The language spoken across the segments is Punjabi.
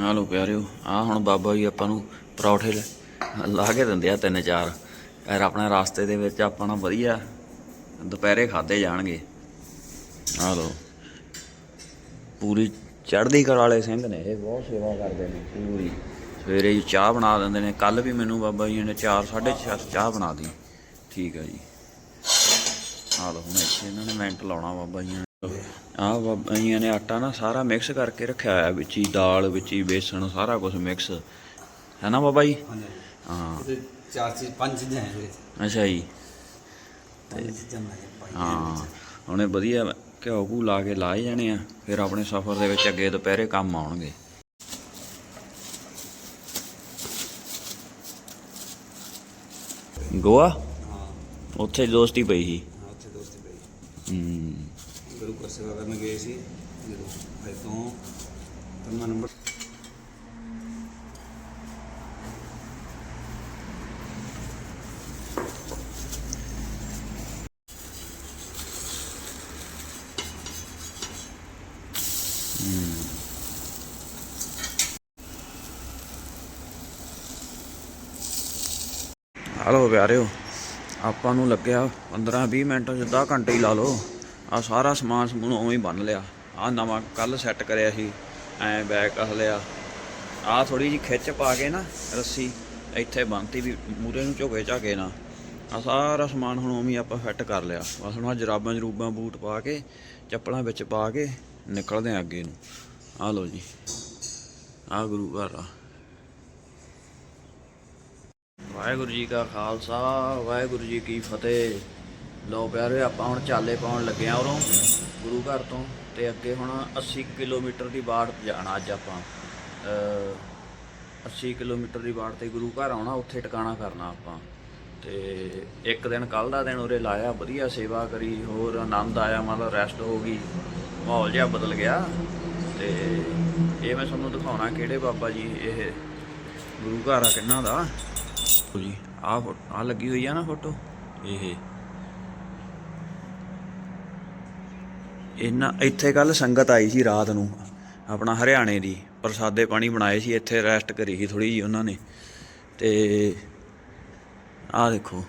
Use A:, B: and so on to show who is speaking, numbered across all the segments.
A: ਆ ਲੋ ਪਿਆਰਿਓ ਆ ਹੁਣ ਬਾਬਾ ਜੀ ਆਪਾਂ ਨੂੰ ਪਰੌਠੇ ਲ- ਲਾ ਕੇ ਦਿੰਦੇ ਆ ਤਿੰਨ ਚਾਰ। ਯਾਰ ਆਪਣੇ ਰਾਸਤੇ ਦੇ ਵਿੱਚ ਆਪਾਂ ਨੂੰ ਵਧੀਆ ਦੁਪਹਿਰੇ ਖਾਦੇ ਜਾਣਗੇ। ਆ ਲੋ ਪੂਰੀ ਚੜ੍ਹਦੀ ਕਲਾ ਵਾਲੇ ਸਿੰਘ ਨੇ ਇਹ, ਬਹੁਤ ਸੇਵਾ ਕਰਦੇ ਨੇ ਪੂਰੀ। ਸਵੇਰੇ ਜੀ ਚਾਹ ਬਣਾ ਦਿੰਦੇ ਨੇ। ਕੱਲ ਵੀ ਮੈਨੂੰ ਬਾਬਾ ਜੀ ਨੇ 4 4:30 ਚਾਹ ਬਣਾ ਦੀ ਠੀਕ ਆ ਜੀ। ਆ ਲੋ ਹੁਣ ਇੱਥੇ ਇਹਨਾਂ ਨੇ ਮਿੰਟ ਲਾਉਣਾ ਬਾਬਾ ਜੀ ਨੇ। ਆ ਜੀ ਨੇ ਆਟਾ ਨਾ ਸਾਰਾ ਮਿਕਸ ਕਰਕੇ ਰੱਖਿਆ ਹੋਇਆ ਵਿੱਚ ਹੀ ਦਾਲ ਵਿੱਚ ਹੀ ਬੇਸਣ ਸਾਰਾ ਕੁਝ ਮਿਕਸ ਹੈ ਨਾ ਬਾਬਾ ਜੀ? ਹਾਂ।
B: ਚਾਰ ਚੀਜ਼ ਪੰਜ ਚੀਜ਼ਾਂ ਹੈ
A: ਅੱਛਾ ਜੀ। ਹਾਂ ਹੁਣੇ ਵਧੀਆ ਘਿਓ ਘੂ ਲਾ ਕੇ ਲਾਏ ਜਾਣੇ ਆ ਫਿਰ ਆਪਣੇ ਸਫ਼ਰ ਦੇ ਵਿੱਚ ਅੱਗੇ ਦੁਪਹਿਰੇ ਕੰਮ ਆਉਣਗੇ। ਗੋਆ? ਉੱਥੇ ਦੋਸਤੀ ਪਈ ਸੀ।
B: ਉੱਥੇ ਦੋਸਤੀ ਪਈ
A: ਹੂੰ।
B: ਗੁਰੂ ਘਰ ਸੇਵਾ ਕਰਨ ਗਏ ਸੀ। ਜਦੋਂ ਆਏ ਤੋਂ ਤੰਨਾ ਨੰਬਰ
A: ਹਲੋ ਪਿਆਰਿਓ, ਆਪਾਂ ਨੂੰ ਲੱਗਿਆ 15 20 ਮਿੰਟ ਜਿੱਦਾਂ ਘੰਟੇ ਹੀ ਲਾ ਲਓ। ਆ ਸਾਰਾ ਸਮਾਨ ਸਮੂਨ ਉਵੇਂ ਹੀ ਬੰਨ ਲਿਆ। ਆ ਨਵਾਂ ਕੱਲ ਸੈੱਟ ਕਰਿਆ ਸੀ, ਐ ਬੈਗ ਕਹ ਲਿਆ। ਆ ਥੋੜੀ ਜੀ ਖਿੱਚ ਪਾ ਕੇ ਨਾ, ਰੱਸੀ, ਇੱਥੇ ਬੰਨਤੀ ਵੀ ਮੂਰੇ ਨੂੰ ਝੋਕੇ ਝਾਕੇ ਨਾ ਆ ਸਾਰਾ ਸਮਾਨ ਹੁਣ ਉਵੇਂ ਆਪਾਂ ਫਿੱਟ ਕਰ ਲਿਆ। ਬਸ ਹੁਣ ਆਹ ਜਰਾਬਾਂ ਜਰੂਬਾਂ ਬੂਟ ਪਾ ਕੇ, ਚੱਪਲਾਂ ਵਿੱਚ ਪਾ ਕੇ ਨਿਕਲਦੇ ਆ ਅੱਗੇ ਨੂੰ। ਆ ਲਓ ਜੀ, ਆ ਗੁਰੂ ਘਰ ਆ। ਵਾਹਿਗੁਰੂ ਜੀ ਕਾ ਖਾਲਸਾ, ਵਾਹਿਗੁਰੂ ਜੀ ਕੀ ਫਤਿਹ। ਲਓ ਪਿਆਰੇ, ਆਪਾਂ ਹੁਣ ਚਾਲੇ ਪਾਉਣ ਲੱਗੇ ਆ ਉਰੋਂ ਗੁਰੂ ਘਰ ਤੋਂ ਤੇ ਅੱਗੇ ਹੁਣ 80 ਕਿਲੋਮੀਟਰ ਦੀ ਬਾੜ ਜਾਣਾ ਅੱਜ ਆਪਾਂ। ਅ 80 ਕਿਲੋਮੀਟਰ ਦੀ ਬਾੜ ਤੇ ਗੁਰੂ ਘਰ ਆਉਣਾ, ਉੱਥੇ ਟਿਕਾਣਾ ਕਰਨਾ ਆਪਾਂ। ਤੇ ਇੱਕ ਦਿਨ ਕੱਲ ਦਾ ਦਿਨ ਉਰੇ ਲਾਇਆ, ਵਧੀਆ ਸੇਵਾ ਕਰੀ, ਹੋਰ ਆਨੰਦ ਆਇਆ, ਮਤਲਬ ਰੈਸਟ ਹੋ ਗਈ, ਮਾਹੌਲ ਜਿਹਾ ਬਦਲ ਗਿਆ। ਤੇ ਇਹ ਮੈਂ ਤੁਹਾਨੂੰ ਦਿਖਾਉਣਾ ਕਿਹੜੇ ਬਾਬਾ ਜੀ ਇਹ ਗੁਰੂ ਘਰ ਆ ਕਿੰਨਾ ਦਾ। ਲਓ ਜੀ ਆ ਆ ਲੱਗੀ ਹੋਈ ਆ ਨਾ ਫੋਟੋ? ਇਹ ਇਹਨਾਂ ਇੱਥੇ ਕੱਲ ਸੰਗਤ ਆਈ ਸੀ ਰਾਤ ਨੂੰ, ਆਪਣਾ ਹਰਿਆਣੇ ਦੀ, ਪ੍ਰਸਾਦੇ ਪਾਣੀ ਬਣਾਏ ਸੀ, ਇੱਥੇ ਰੈਸਟ ਕਰੀ ਸੀ ਥੋੜੀ ਜੀ ਉਹਨਾਂ ਨੇ, ਤੇ ਆਹ ਦੇਖੋ।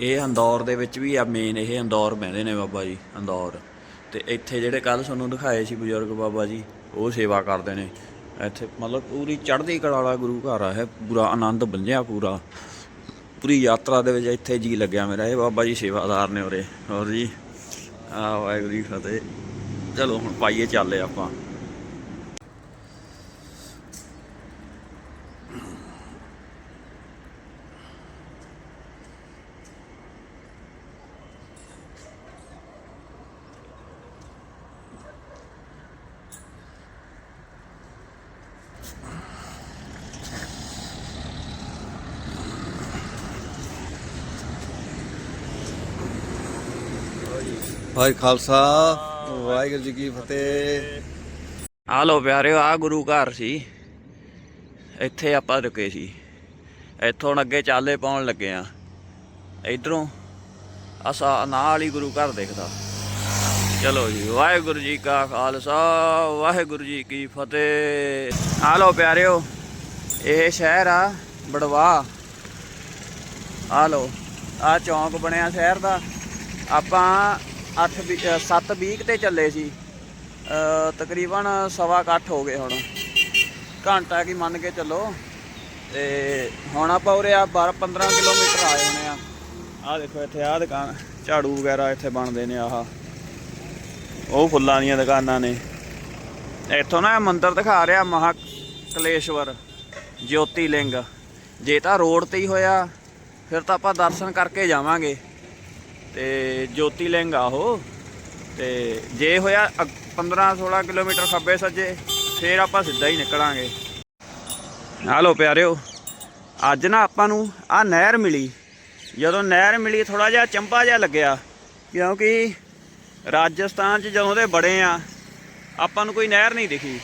A: ਇਹ ਅੰਦੌਰ ਦੇ ਵਿੱਚ ਵੀ ਆ ਮੇਨ ਇਹ ਅੰਦੌਰ ਬਹਿੰਦੇ ਨੇ ਬਾਬਾ ਜੀ, ਅੰਦੌਰ। ਤੇ ਇੱਥੇ ਜਿਹੜੇ ਕੱਲ ਤੁਹਾਨੂੰ ਦਿਖਾਏ ਸੀ ਬਜ਼ੁਰਗ ਬਾਬਾ ਜੀ, ਉਹ ਸੇਵਾ ਕਰਦੇ ਨੇ। ਇੱਥੇ ਮਤਲਬ ਪੂਰੀ ਚੜ੍ਹਦੀ ਕਲਾ ਵਾਲਾ ਗੁਰੂ ਘਰ ਆ, ਇਹ ਪੂਰਾ ਆਨੰਦ ਬੰਝਿਆ ਪੂਰਾ। ਪੂਰੀ ਯਾਤਰਾ ਦੇ ਵਿੱਚ ਇੱਥੇ ਜੀ ਲੱਗਿਆ ਮੇਰਾ, ਇਹ ਬਾਬਾ ਜੀ ਸੇਵਾਦਾਰ ਨੇ ਉਰੇ, ਹੋਰ ਜੀ। ਆ ਵਾਹਿਗੁਰੂ ਜੀ ਫਤਿਹ। ਚਲੋ ਹੁਣ ਪਾਈਏ ਚੱਲੇ ਆਪਾਂ।
B: ਵਾਹਿ ਖਾਲਸਾ, ਵਾਹਿਗੁਰੂ ਜੀ ਕੀ ਫਤਿਹ।
A: ਆ ਲੋ ਪਿਆਰਿਓ ਆ ਗੁਰੂ ਘਰ ਸੀ। ਇੱਥੇ ਆਪਾਂ ਰੁਕੇ ਸੀ। ਇੱਥੋਂ ਅੱਗੇ ਚਾਲੇ ਪਾਉਣ ਲੱਗੇ ਆ। ਇਧਰੋਂ ਅਸਾ ਨਾਲ ਹੀ ਗੁਰੂ ਘਰ ਦੇਖਦਾ। ਚਲੋ ਜੀ, ਵਾਹਿਗੁਰੂ ਜੀ ਕਾ ਖਾਲਸਾ, ਵਾਹਿਗੁਰੂ ਜੀ ਕੀ ਫਤਿਹ। ਆ ਲੋ ਪਿਆਰਿਓ, ਇਹ ਸ਼ਹਿਰ ਆ, ਬੜਵਾ। ਆ ਲੋ ਆ ਚੌਂਕ ਬਣਿਆ ਸ਼ਹਿਰ ਦਾ। ਆਪਾਂ 8 7 ਵੀਕ ਤੇ ਚੱਲੇ ਸੀ। ਅ, ਤਕਰੀਬਨ ਸਵਾ ਕੁ ਹੋ ਗਏ ਹੁਣ। ਘੰਟਾ ਕੀ ਮੰਨ ਕੇ ਚੱਲੋ। ਤੇ ਹੁਣ ਆਪਾਂ ਉਰੇ ਆ 12 15 ਕਿਲੋਮੀਟਰ ਆਏ ਹੋਣੇ ਆ। ਆਹ ਦੇਖੋ ਇੱਥੇ ਆਹ ਦੁਕਾਨ ਝਾੜੂ ਵਗੈਰਾ ਇੱਥੇ ਬਣਦੇ ਨੇ ਆਹ। ਉਹ ਫੁੱਲਾਂ ਦੀਆਂ ਦੁਕਾਨਾਂ ਨੇ। ਇੱਥੋਂ ਨਾ ਇਹ ਮੰਦਿਰ ਦਿਖਾ ਰਿਹਾ ਮਹਾ ਕਲੇਸ਼ਵਰ ਜੋਤੀ ਲਿੰਗ ਜੇ ਤਾਂ ਰੋਡ ਤੇ ਹੀ ਹੋਇਆ ਫਿਰ ਤਾਂ ਆਪਾਂ ਦਰਸ਼ਨ ਕਰਕੇ ਜਾਵਾਂਗੇ। ਤੇ ਜੋਤੀ ਲਿੰਗ ਆ ਉਹ। ਤੇ ਜੇ ਹੋਇਆ 15 16 ਕਿਲੋਮੀਟਰ ਖੱਬੇ ਸੱਜੇ, ਫੇਰ ਆਪਾਂ ਸਿੱਧਾ ਹੀ ਨਿਕਲਾਂਗੇ। ਹਾਲੋ ਪਿਆਰਿਓ, ਅੱਜ ਨਾ ਆਪਾਂ ਨੂੰ ਆ ਨਹਿਰ ਮਿਲੀ। ਜਦੋਂ ਨਹਿਰ ਮਿਲੀ ਥੋੜਾ ਜਿਹਾ ਚੰਪਾ ਜਿਹਾ ਲੱਗਿਆ, ਕਿਉਂਕਿ ਰਾਜਸਥਾਨ 'ਚ ਜਦੋਂ ਦੇ ਬੜੇ ਆ, ਆਪਾਂ ਨੂੰ ਕੋਈ ਨਹਿਰ ਨਹੀਂ ਦਿਖੀ।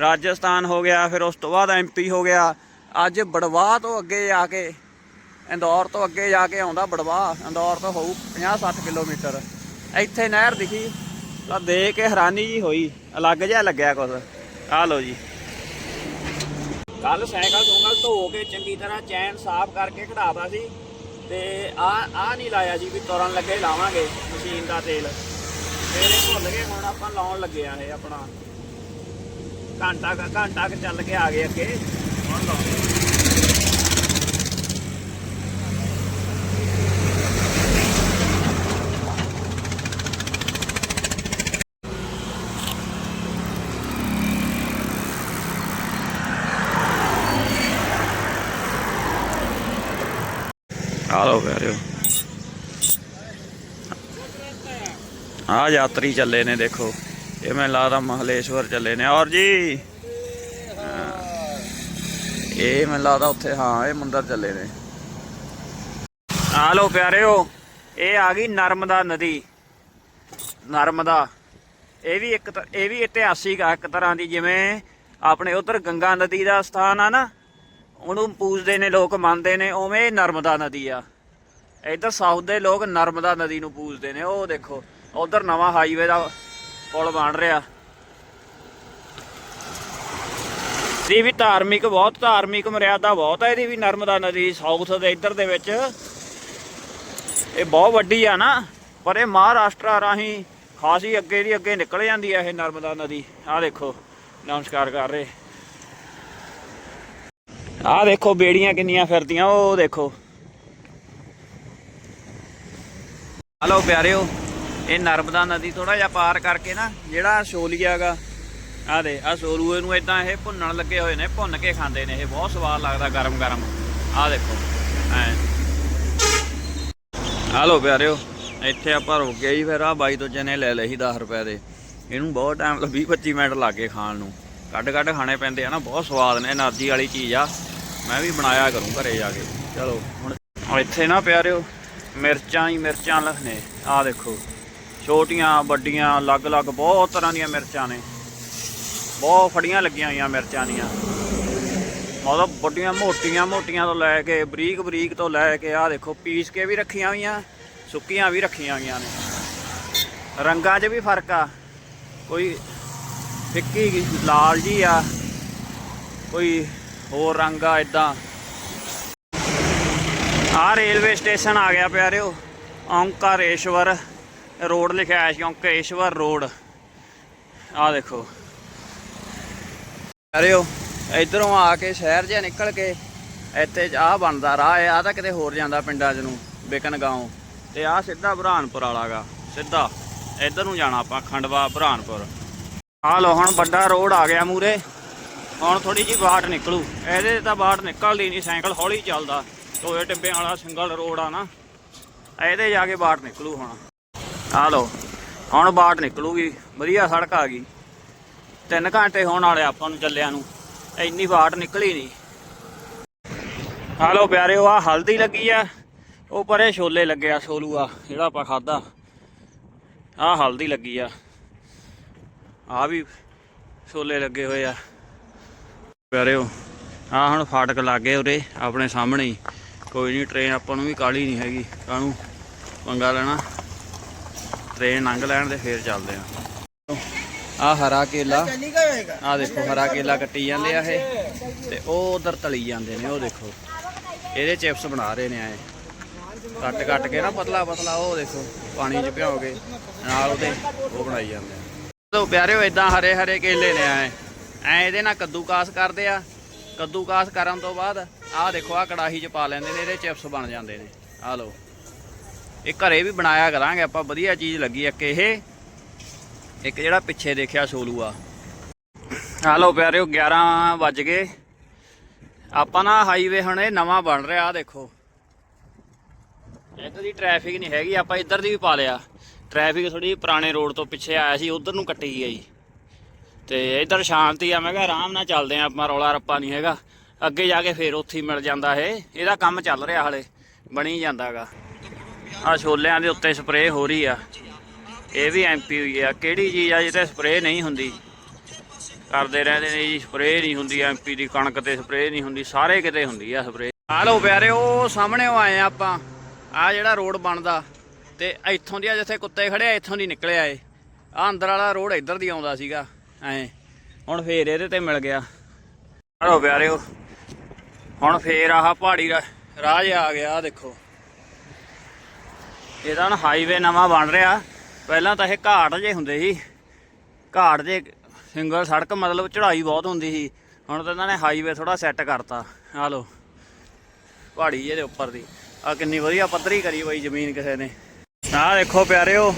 A: ਰਾਜਸਥਾਨ ਹੋ ਗਿਆ, ਫਿਰ ਉਸ ਤੋਂ ਬਾਅਦ ਐਮਪੀ ਹੋ ਗਿਆ। ਅੱਜ ਬੜਵਾ ਤੋਂ ਅੱਗੇ ਜਾ ਕੇ ਇੰਦੌਰ ਤੋਂ ਅੱਗੇ ਜਾ ਕੇ ਆਉਂਦਾ ਬੜਵਾ, ਇੰਦੌਰ ਤੋਂ ਹੋਊ 50-60 ਕਿਲੋਮੀਟਰ। ਇੱਥੇ ਨਹਿਰ ਦਿਖੀ, ਤਾਂ ਦੇਖ ਕੇ ਹੈਰਾਨੀ ਜੀ ਹੋਈ, ਅਲੱਗ ਜਿਹਾ ਲੱਗਿਆ ਕੁਝ ਆ ਲਓ ਜੀ। ਕੱਲ ਸਾਈਕਲ ਸੂਕਲ ਧੋ ਕੇ ਚੰਗੀ ਤਰ੍ਹਾਂ ਚੈਨ ਸਾਫ਼ ਕਰਕੇ ਖੜਾਤਾ ਸੀ, ਤੇ ਆ ਆ ਨਹੀਂ ਲਾਇਆ ਜੀ ਵੀ ਤੁਰਨ ਲੱਗੇ ਲਾਵਾਂਗੇ ਮਸ਼ੀਨ ਦਾ ਤੇਲ। ਤੇਲ ਭੁੱਲ ਗਏ, ਹੁਣ ਆਪਾਂ ਲਾਉਣ ਲੱਗੇ ਆ ਇਹ ਆਪਣਾ। ਘੰਟਾ ਘੰਟਾ ਕੁ ਚੱਲ ਕੇ ਆ ਗਏ ਅੱਗੇ, ਹੁਣ ਲਾਉਂਦੇ ਆ ਲੋ ਪਿਆਰਿਓ। ਆ ਯਾਤਰੀ ਚੱਲੇ ਨੇ ਦੇਖੋ। ਇਹ ਮੈਨੂੰ ਲੱਗਦਾ ਮਹਲੇਸ਼ਵਰ ਚੱਲੇ ਨੇ। ਔਰ ਜੀ ਇਹ ਮੈਨੂੰ ਲੱਗਦਾ ਉੱਥੇ, ਹਾਂ, ਇਹ ਮੰਦਰ ਚੱਲੇ ਨੇ। ਆ ਲਓ ਪਿਆਰਿਓ, ਇਹ ਆ ਗਈ ਨਰਮਦਾ ਨਦੀ। ਨਰਮਦਾ। ਇਹ ਵੀ ਇੱਕ ਇਹ ਵੀ ਇਤਿਹਾਸਿਕ ਆ, ਇੱਕ ਤਰ੍ਹਾਂ ਦੀ ਜਿਵੇਂ ਆਪਣੇ ਉਧਰ ਗੰਗਾ ਨਦੀ ਦਾ ਸਥਾਨ ਆ ਨਾ। ਉਹਨੂੰ ਪੂਜਦੇ ਨੇ, ਲੋਕ ਮੰਨਦੇ ਨੇ, ਉਵੇਂ ਨਰਮਦਾ ਨਦੀ ਆ। ਇੱਧਰ ਸਾਊਥ ਦੇ ਲੋਕ ਨਰਮਦਾ ਨਦੀ ਨੂੰ ਪੂਜਦੇ ਨੇ। ਉਹ ਦੇਖੋ, ਉਧਰ ਨਵਾਂ ਹਾਈਵੇ ਦਾ ਪੁਲ ਬਣ ਰਿਹਾ। ਦੀ ਵੀ ਧਾਰਮਿਕ, ਬਹੁਤ ਧਾਰਮਿਕ ਮਰਿਆਦਾ ਬਹੁਤ ਹੈ ਇਹਦੀ ਵੀ ਨਰਮਦਾ ਨਦੀ ਸਾਊਥ ਦੇ ਇੱਧਰ ਦੇ ਵਿੱਚ। ਇਹ ਬਹੁਤ ਵੱਡੀ ਆ ਨਾ, ਪਰ ਇਹ ਮਹਾਰਾਸ਼ਟਰ ਰਾਹੀਂ ਖਾਸੀ ਅੱਗੇ ਦੀ ਅੱਗੇ ਨਿਕਲ ਜਾਂਦੀ ਆ ਇਹ ਨਰਮਦਾ ਨਦੀ। ਆਹ ਦੇਖੋ, ਨਮਸਕਾਰ ਕਰ ਰਹੇ। ਆਹ ਦੇਖੋ ਬੇੜੀਆਂ ਕਿੰਨੀਆਂ ਫਿਰਦੀਆਂ, ਉਹ ਦੇਖੋ। ਹਲੋ ਪਿਆਰਿਓ, ਇਹ ਨਰਮਦਾ ਨਦੀ ਥੋੜਾ ਜਿਹਾ ਪਾਰ ਕਰਕੇ ਨਾ, ਜਿਹੜਾ ਸ਼ੋਲੀਆ ਆ ਦੇ ਆ ਸੋਲੂਏ ਨੂੰ ਇਦਾਂ ਇਹ ਭੁੰਨਣ ਲੱਗੇ ਹੋਏ ਨੇ, ਭੁੰਨ ਕੇ ਖਾਂਦੇ ਨੇ ਇਹ, ਬਹੁਤ ਸਵਾਦ ਲੱਗਦਾ ਗਰਮ ਗਰਮ ਆ ਦੇਖੋ, ਐ। ਹਲੋ ਪਿਆਰਿਓ, ਇੱਥੇ ਆਪਾਂ ਰੁਕ ਗਏ ਜੀ ਫਿਰ ਆ ਬਾਈ ਤੋਂ ਜਨੇ ਲੈ ਲਏ ਸੀ 10 ਰੁਪਏ ਦੇ। ਇਹਨੂੰ ਬਹੁਤ ਟਾਈਮ 20 25 ਮਿੰਟ ਲੱਗੇ ਖਾਣ ਨੂੰ। ਕੱਢ ਕੱਢ ਖਾਣੇ ਪੈਂਦੇ ਆ ਨਾ, ਬਹੁਤ ਸਵਾਦ ਨੇ એનર્ਜੀ ਵਾਲੀ ਚੀਜ਼ ਆ। ਮੈਂ ਵੀ ਬਣਾਇਆ ਕਰੂੰ ਘਰੇ ਜਾ ਕੇ। ਚਲੋ, ਹੁਣ ਇੱਥੇ ਨਾ ਪਿਆਰਿਓ, ਮਿਰਚਾਂ ਹੀ ਮਿਰਚਾਂ ਲਖਨੇ ਆ ਦੇਖੋ। ਛੋਟੀਆਂ, ਵੱਡੀਆਂ, ਅਲੱਗ-ਅਲੱਗ, ਬਹੁਤ ਤਰ੍ਹਾਂ ਦੀਆਂ ਮਿਰਚਾਂ ਨੇ। ਬਹੁਤ ਫੜੀਆਂ ਲੱਗੀਆਂ ਹੋਈਆਂ ਮਿਰਚਾਂ ਦੀਆਂ। ਮਤਲਬ ਵੱਡੀਆਂ, ਮੋਟੀਆਂ ਮੋਟੀਆਂ ਤੋਂ ਲੈ ਕੇ ਬਰੀਕ ਬਰੀਕ ਤੋਂ ਲੈ ਕੇ ਆ ਦੇਖੋ, ਪੀਸ ਕੇ ਵੀ ਰੱਖੀਆਂ ਹੋਈਆਂ, ਸੁੱਕੀਆਂ ਵੀ ਰੱਖੀਆਂ ਹੋਈਆਂ ਨੇ। ਰੰਗਾਂ 'ਚ ਵੀ ਫ਼ਰਕ ਆ। ਕੋਈ ਫਿੱਕੀ ਲਾਲ ਜੀ ਆ। ਕੋਈ ਹੋਰ ਰੰਗ ਆ ਇਦਾਂ ਆ ਰੇਲਵੇ ਸਟੇਸ਼ਨ ਆ ਗਿਆ ਪਿਆਰਿਓ ਓਂਕਾਰੇਸ਼ਵਰ ਰੋਡ ਲਿਖਿਆ ਹੈ ਸੀ ਓਂਕਾਰੇਸ਼ਵਰ ਰੋਡ। ਆ ਦੇਖੋ। ਪਿਆਰਿਓ, ਇਧਰੋਂ ਆ ਕੇ ਸ਼ਹਿਰ ਜਿਹਾ ਨਿਕਲ ਕੇ ਇੱਥੇ ਆ ਬਣਦਾ ਰਾਹ ਆ ਤਾਂ ਕਿਤੇ ਹੋਰ ਜਾਂਦਾ ਪਿੰਡਾਂ 'ਚ ਨੂੰ ਬਿਕਨ ਗਾਉਂ ਤੇ ਆ ਸਿੱਧਾ ਬੁਰਹਾਨਪੁਰ ਵਾਲਾਗਾ ਸਿੱਧਾ। ਇੱਧਰ ਨੂੰ ਜਾਣਾ ਆਪਾਂ, ਖੰਡਵਾ, ਬੁਰਹਾਨਪੁਰ। ਆ ਲੋ ਹੁਣ ਵੱਡਾ ਰੋਡ ਆ ਗਿਆ ਮੂਰੇ। ਹੁਣ ਥੋੜੀ ਜੀ ਬਾਟ ਨਿਕਲੂ। ਇਹਦੇ ਤਾਂ ਬਾਟ ਨਿਕਲਦੀ ਨਹੀਂ, ਸਾਈਕਲ ਹੌਲੀ ਚੱਲਦਾ। ਟੋਏ ਟਿੱਬਿਆਂ ਵਾਲਾ ਸਿੰਗਲ ਰੋਡ ਆ ਨਾ। ਇਹਦੇ ਜਾ ਕੇ ਬਾਟ ਨਿਕਲੂ ਹੁਣ। ਆ ਲੋ ਹੁਣ ਬਾਟ ਨਿਕਲੂਗੀ। ਵਧੀਆ ਸੜਕ ਆ ਗਈ। 3 ਘੰਟੇ ਹੋਣ ਵਾਲੇ ਆਪਾਂ ਨੂੰ ਚੱਲਿਆਂ ਨੂੰ। ਇੰਨੀ ਬਾਟ ਨਿਕਲੀ ਨਹੀਂ। ਆ ਲੋ ਪਿਆਰਿਓ ਆ ਹਲਦੀ ਲੱਗੀ ਆ। ਉਹ ਪਰੇ ਛੋਲੇ ਲੱਗੇ ਆ ਸੋਲੂ ਆ, ਜਿਹੜਾ ਆਪਾਂ ਖਾਦਾ ਆ ਹਲਦੀ ਲੱਗੀ ਆ। ਆ ਵੀ ਛੋਲੇ ਲੱਗੇ ਹੋਏ ਆ। ਪਿਆਰਿਓ, ਆ ਹੁਣ ਫਾਟਕ ਲੱਗੇ ਉਰੇ, ਆਪਣੇ ਸਾਹਮਣੇ ਹੀ। ਕੋਈ ਨਹੀਂ ਟ੍ਰੇਨ ਆਪਾਂ ਨੂੰ ਵੀ ਕਾਲੀ ਨਹੀਂ ਹੈਗੀ। ਕਾਹਨੂੰ ਪੰਗਾ ਲੈਣਾ? ਟ੍ਰੇਨ ਲੰਘ ਲੈਣ ਤੇ ਫੇਰ ਚੱਲਦੇ ਆ। ਆ ਹਰਾ ਕੇਲਾ। ਆ ਦੇਖੋ, ਹਰਾ ਕੇਲਾ ਕੱਟੀ ਜਾਂਦੇ ਆ ਇਹ। ਤੇ ਉਹ ਉਧਰ ਤਲੀ ਜਾਂਦੇ ਨੇ, ਉਹ ਦੇਖੋ। ਇਹਦੇ ਚਿਪਸ ਬਣਾ ਰਹੇ ਨੇ ਆਏ। ਕੱਟ ਕੱਟ ਕੇ ਨਾ ਪਤਲਾ ਪਤਲਾ ਉਹ ਦੇਖੋ, ਪਾਣੀ 'ਚ ਭਿਓ ਕੇ, ਨਾਲ ਉਹਦੇ ਉਹ ਬਣਾਈ ਜਾਂਦੇ ਆ। ਤੋ ਪਿਆਰਿਓ ਇਦਾਂ ਹਰੇ ਹਰੇ ਕੇਲੇ ਨੇ ਆਏ। ਐ ਇਹਦੇ ਨਾਲ ਕੱਦੂਕਾਸ ਕਰਦੇ ਆ। ਕੱਦੂਕਾਸ ਕਰਨ ਤੋਂ ਬਾਅਦ ਆਹ ਦੇਖੋ ਆ ਕੜਾਹੀ 'ਚ ਪਾ ਲੈਂਦੇ ਨੇ, ਇਹਦੇ ਚਿਪਸ ਬਣ ਜਾਂਦੇ ਨੇ। ਆ ਲਓ। ਇਹ ਘਰੇ ਵੀ ਬਣਾਇਆ ਕਰਾਂਗੇ, ਆਪਾਂ ਵਧੀਆ ਚੀਜ਼ ਲੱਗੀ ਇੱਕ ਇਹ। ਇੱਕ ਜਿਹੜਾ ਪਿੱਛੇ ਦੇਖਿਆ ਸੋਲੂ ਆ। ਆ ਲਓ ਪਿਆਰਿਓ 11 ਵੱਜ ਗਏ। ਆਪਾਂ ਨਾ ਹਾਈਵੇ ਹੁਣ ਇਹ ਨਵਾਂ ਬਣ ਰਿਹਾ ਆ ਦੇਖੋ। ਇੱਧਰ ਦੀ ਟ੍ਰੈਫਿਕ ਨਹੀਂ ਹੈਗੀ, ਆਪਾਂ ਇੱਧਰ ਦੀ ਵੀ ਪਾ ਲਿਆ। ਟ੍ਰੈਫਿਕ ਥੋੜੀ ਪੁਰਾਣੇ ਰੋਡ ਤੋਂ ਪਿੱਛੇ ਆਇਆ ਸੀ, ਉਧਰ ਨੂੰ ਕੱਟੀ ਗਈ ਤੇ ਇੱਧਰ ਸ਼ਾਂਤੀ ਆ, ਮੈਂ ਕਿਹਾ ਆਰਾਮ ਨਾਲ ਚੱਲਦੇ ਆ ਆਪਾਂ ਰੌਲਾ ਰੱਪਾ ਨਹੀਂ ਹੈਗਾ। ਅੱਗੇ ਜਾ ਕੇ ਫੇਰ ਉੱਥੇ ਹੀ ਮਿਲ ਜਾਂਦਾ ਇਹ। ਇਹਦਾ ਕੰਮ ਚੱਲ ਰਿਹਾ ਹਲੇ, ਬਣੀ ਜਾਂਦਾਗਾ ਆ ਛੋਲਿਆਂ ਦੇ ਉੱਤੇ ਸਪਰੇਅ ਹੋ ਰਹੀ ਆ। ਇਹ ਵੀ ਐਮਪੀ ਹੋਈ ਆ। ਕਿਹੜੀ ਚੀਜ਼ ਆ ਜਿੱਤੇ ਸਪਰੇਅ ਨਹੀਂ ਹੁੰਦੀ? ਕਰਦੇ ਰਹਿੰਦੇ ਨੇ ਜੀ, ਸਪਰੇਅ ਨਹੀਂ ਹੁੰਦੀ ਐਮਪੀ ਦੀ, ਕਣਕ ਤੇ ਸਪਰੇਅ ਨਹੀਂ ਹੁੰਦੀ, ਸਾਰੇ ਕਿਤੇ ਹੁੰਦੀ ਆ ਸਪਰੇਅ। ਆ ਲਓ ਪਿਆਰੇ ਉਹ ਸਾਹਮਣੇ ਆਏ ਆ ਆਪਾਂ। ਆ ਜਿਹੜਾ ਰੋਡ ਬਣਦਾ ਤੇ ਇੱਥੋਂ ਦੀ ਆ ਜਿੱਥੇ ਕੁੱਤੇ ਖੜੇ ਆ, ਇੱਥੋਂ ਦੀ ਨਿਕਲਿਆ ਏ। ਆ ਅੰਦਰ ਵਾਲਾ ਰੋਡ ਇੱਧਰ ਦੀ ਆਉਂਦਾ ਸੀਗਾ, ਐ। ਹੁਣ ਫੇਰ ਇਹਦੇ ਤੇ ਮਿਲ ਗਿਆ। ਹਲੋ ਪਿਆਰਿਓ, ਹੁਣ ਫੇਰ ਆਹ ਪਹਾੜੀ ਰਾਜ ਆ ਗਿਆ ਦੇਖੋ। ਇਹਦਾ ਨਾ ਹਾਈਵੇ ਨਵਾਂ ਬਣ ਰਿਹਾ। ਪਹਿਲਾਂ ਤਾਂ ਇਹ ਘਾਟ ਜੇ ਹੁੰਦੇ ਸੀ। ਘਾਟ ਜੇ ਸਿੰਗਲ ਸੜਕ ਮਤਲਬ ਚੜ੍ਹਾਈ ਬਹੁਤ ਹੁੰਦੀ ਸੀ। ਹੁਣ ਤਾਂ ਇਹਨਾਂ ਨੇ ਹਾਈਵੇ ਥੋੜਾ ਸੈੱਟ ਕਰਤਾ। ਆ ਲੋ ਪਹਾੜੀ ਜਿਹੇ ਉੱਪਰ ਦੀ। ਆ ਕਿੰਨੀ ਵਧੀਆ ਪੱਧਰੀ ਕਰੀ ਬਈ ਜ਼ਮੀਨ ਕਿਸੇ ਨੇ। ਆਹ ਦੇਖੋ ਪਿਆਰਿਓ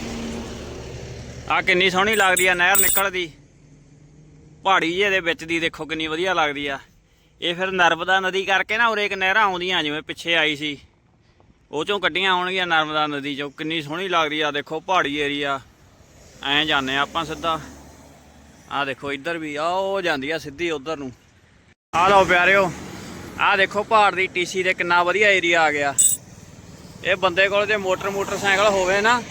A: ਆ ਕਿੰਨੀ ਸੋਹਣੀ ਲੱਗਦੀ ਆ ਨਹਿਰ ਨਿਕਲਦੀ। ਪਹਾੜੀ ਜਿਹੇ ਦੇ ਵਿੱਚ ਦੀ ਦੇਖੋ ਕਿੰਨੀ ਵਧੀਆ ਲੱਗਦੀ ਆ। ਇਹ ਫਿਰ ਨਰਮਦਾ ਨਦੀ ਕਰਕੇ ਨਾ ਉਰੇ ਇੱਕ ਨਹਿਰਾਂ ਆਉਂਦੀਆਂ ਜਿਵੇਂ ਪਿੱਛੇ ਆਈ ਸੀ। ਉਹ ਚੋਂ ਕੱਢੀਆਂ ਆਉਣਗੀਆਂ ਨਰਮਦਾ ਨਦੀ ਚੋਂ। ਕਿੰਨੀ ਸੋਹਣੀ ਲੱਗਦੀ ਆ ਦੇਖੋ ਪਹਾੜੀ ਏਰੀਆ। ਐਂ ਜਾਂਦੇ ਆ ਆਪਾਂ ਸਿੱਧਾ। ਆ ਦੇਖੋ ਇੱਧਰ ਵੀ ਆ ਉਹ ਜਾਂਦੀ ਆ ਸਿੱਧੀ ਉਧਰ ਨੂੰ। ਆ ਲਓ ਪਿਆਰਿਓ ਆ ਦੇਖੋ ਪਹਾੜ ਦੀ ਟੀਸੀ ਦੇ ਕਿੰਨਾ ਵਧੀਆ ਏਰੀਆ ਆ ਗਿਆ। ਇਹ ਬੰਦੇ ਕੋਲ ਜੇ ਮੋਟਰ ਮੋਟਰਸਾਈਕਲ ਹੋਵੇ ਨਾ,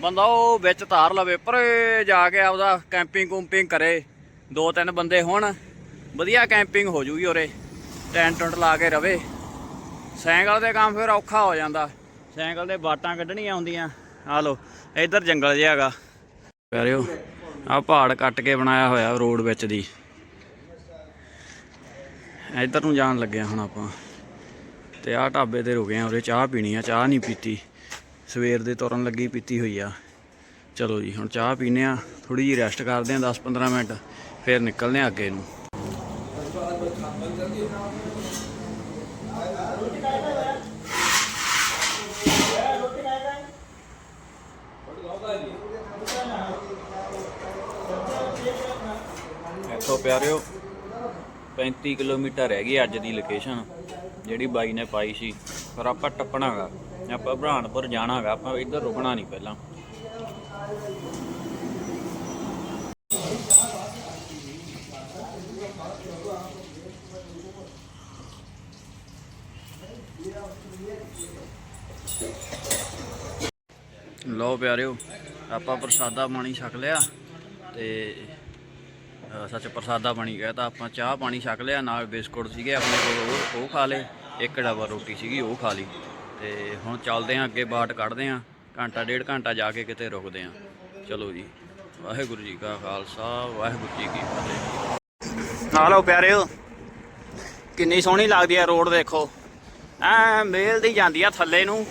A: ਬੰਦਾ ਉਹ ਵਿੱਚ ਤਾਰ ਲਵੇ, ਪਰੇ ਜਾ ਕੇ ਆਪਦਾ ਕੈਂਪਿੰਗ ਕੁੰਪਿੰਗ ਕਰੇ, ਦੋ ਤਿੰਨ ਬੰਦੇ ਹੋਣ, ਵਧੀਆ ਕੈਂਪਿੰਗ ਹੋ ਜੂਗੀ ਉਰੇ, ਟੈਂਟ ਟੁੰਟ ਲਾ ਕੇ ਰਵੇ। ਸਾਈਕਲ ਦੇ ਕੰਮ ਫਿਰ ਔਖਾ ਹੋ ਜਾਂਦਾ, ਸਾਈਕਲ ਦੇ ਬਾਟਾਂ ਕੱਢਣੀਆਂ ਹੁੰਦੀਆਂ, ਆ ਲੋ ਇੱਧਰ ਜੰਗਲ ਜਿਹਾ ਹੈਗਾ। ਪਿਆਰਿਓ ਆ ਪਹਾੜ ਕੱਟ ਕੇ ਬਣਾਇਆ ਹੋਇਆ ਰੋਡ ਵਿੱਚ ਦੀ। ਇੱਧਰ ਨੂੰ ਜਾਣ ਲੱਗਿਆ ਹੁਣ ਆਪਾਂ। ਤੇ ਆਹ ਢਾਬੇ ਤੇ ਰੁਕੇ ਆ ਉਰੇ, ਚਾਹ ਪੀਣੀ ਆ, ਚਾਹ ਨਹੀਂ ਪੀਤੀ। ਸਵੇਰ ਦੇ ਤੁਰਨ ਲੱਗੀ, ਪੀਤੀ ਹੋਈ ਆ। ਚਲੋ ਜੀ, ਹੁਣ ਚਾਹ ਪੀਨੇ ਆ ਥੋੜੀ ਜੀ ਰੈਸਟ ਕਰਦੇ ਆ 10-15 ਮਿੰਟ, ਫਿਰ ਨਿਕਲਨੇ ਆ ਅੱਗੇ ਨੂੰ। ਦੇਖੋ ਪਿਆਰਿਓ 35 ਕਿਲੋਮੀਟਰ ਰਹਿ ਗਈ ਅੱਜ ਦੀ ਲੋਕੇਸ਼ਨ ਜਿਹੜੀ ਬਾਈ ਨੇ ਪਾਈ ਸੀ, ਪਰ ਆਪਾਂ ਟੱਪਣਾਗਾ, ਆਪਾਂ ਬ੍ਰਹਾਨਪੁਰ ਜਾਣਾਗਾ, ਆਪਾਂ ਇੱਧਰ ਰੁਕਣਾ ਨਹੀਂ ਪਹਿਲਾਂ। ਲਓ ਪਿਆਰਿਓ, ਆਪਾਂ ਪ੍ਰਸਾਦਾ ਪਾਣੀ ਛਕ ਲਿਆ ਤੇ ਸੱਚ ਪ੍ਰਸਾਦਾ ਬਣੀ ਗਿਆ ਤਾਂ ਆਪਾਂ ਚਾਹ ਪਾਣੀ ਛਕ ਲਿਆ, ਨਾਲ ਬਿਸਕੁਟ ਸੀਗੇ ਆਪਣੇ ਕੋਲ, ਉਹ ਖਾ ਲਏ। ਇੱਕ ਡੱਬਾ ਰੋਟੀ ਸੀਗੀ, ਉਹ ਖਾ ਲਈ। ਤੇ ਹੁਣ ਚੱਲਦੇ ਆਂ, ਅੱਗੇ ਬਾਟ ਕੱਢਦੇ ਆਂ। ਘੰਟਾ, ਡੇਢ ਘੰਟਾ ਜਾ ਕੇ ਕਿਤੇ ਰੁਕਦੇ ਆਂ। ਚਲੋ ਜੀ, ਵਾਹਿਗੁਰੂ ਜੀ ਕਾ ਖਾਲਸਾ, ਵਾਹਿਗੁਰੂ ਜੀ ਕੀ ਫਤਿਹ। ਆ ਲਓ ਪਿਆਰਿਓ। ਕਿੰਨੀ ਸੋਹਣੀ ਲੱਗਦੀ ਆ ਰੋਡ ਦੇਖੋ। ਐ ਮੇਲ ਦੀ ਜਾਂਦੀ ਆ ਥੱਲੇ ਨੂੰ।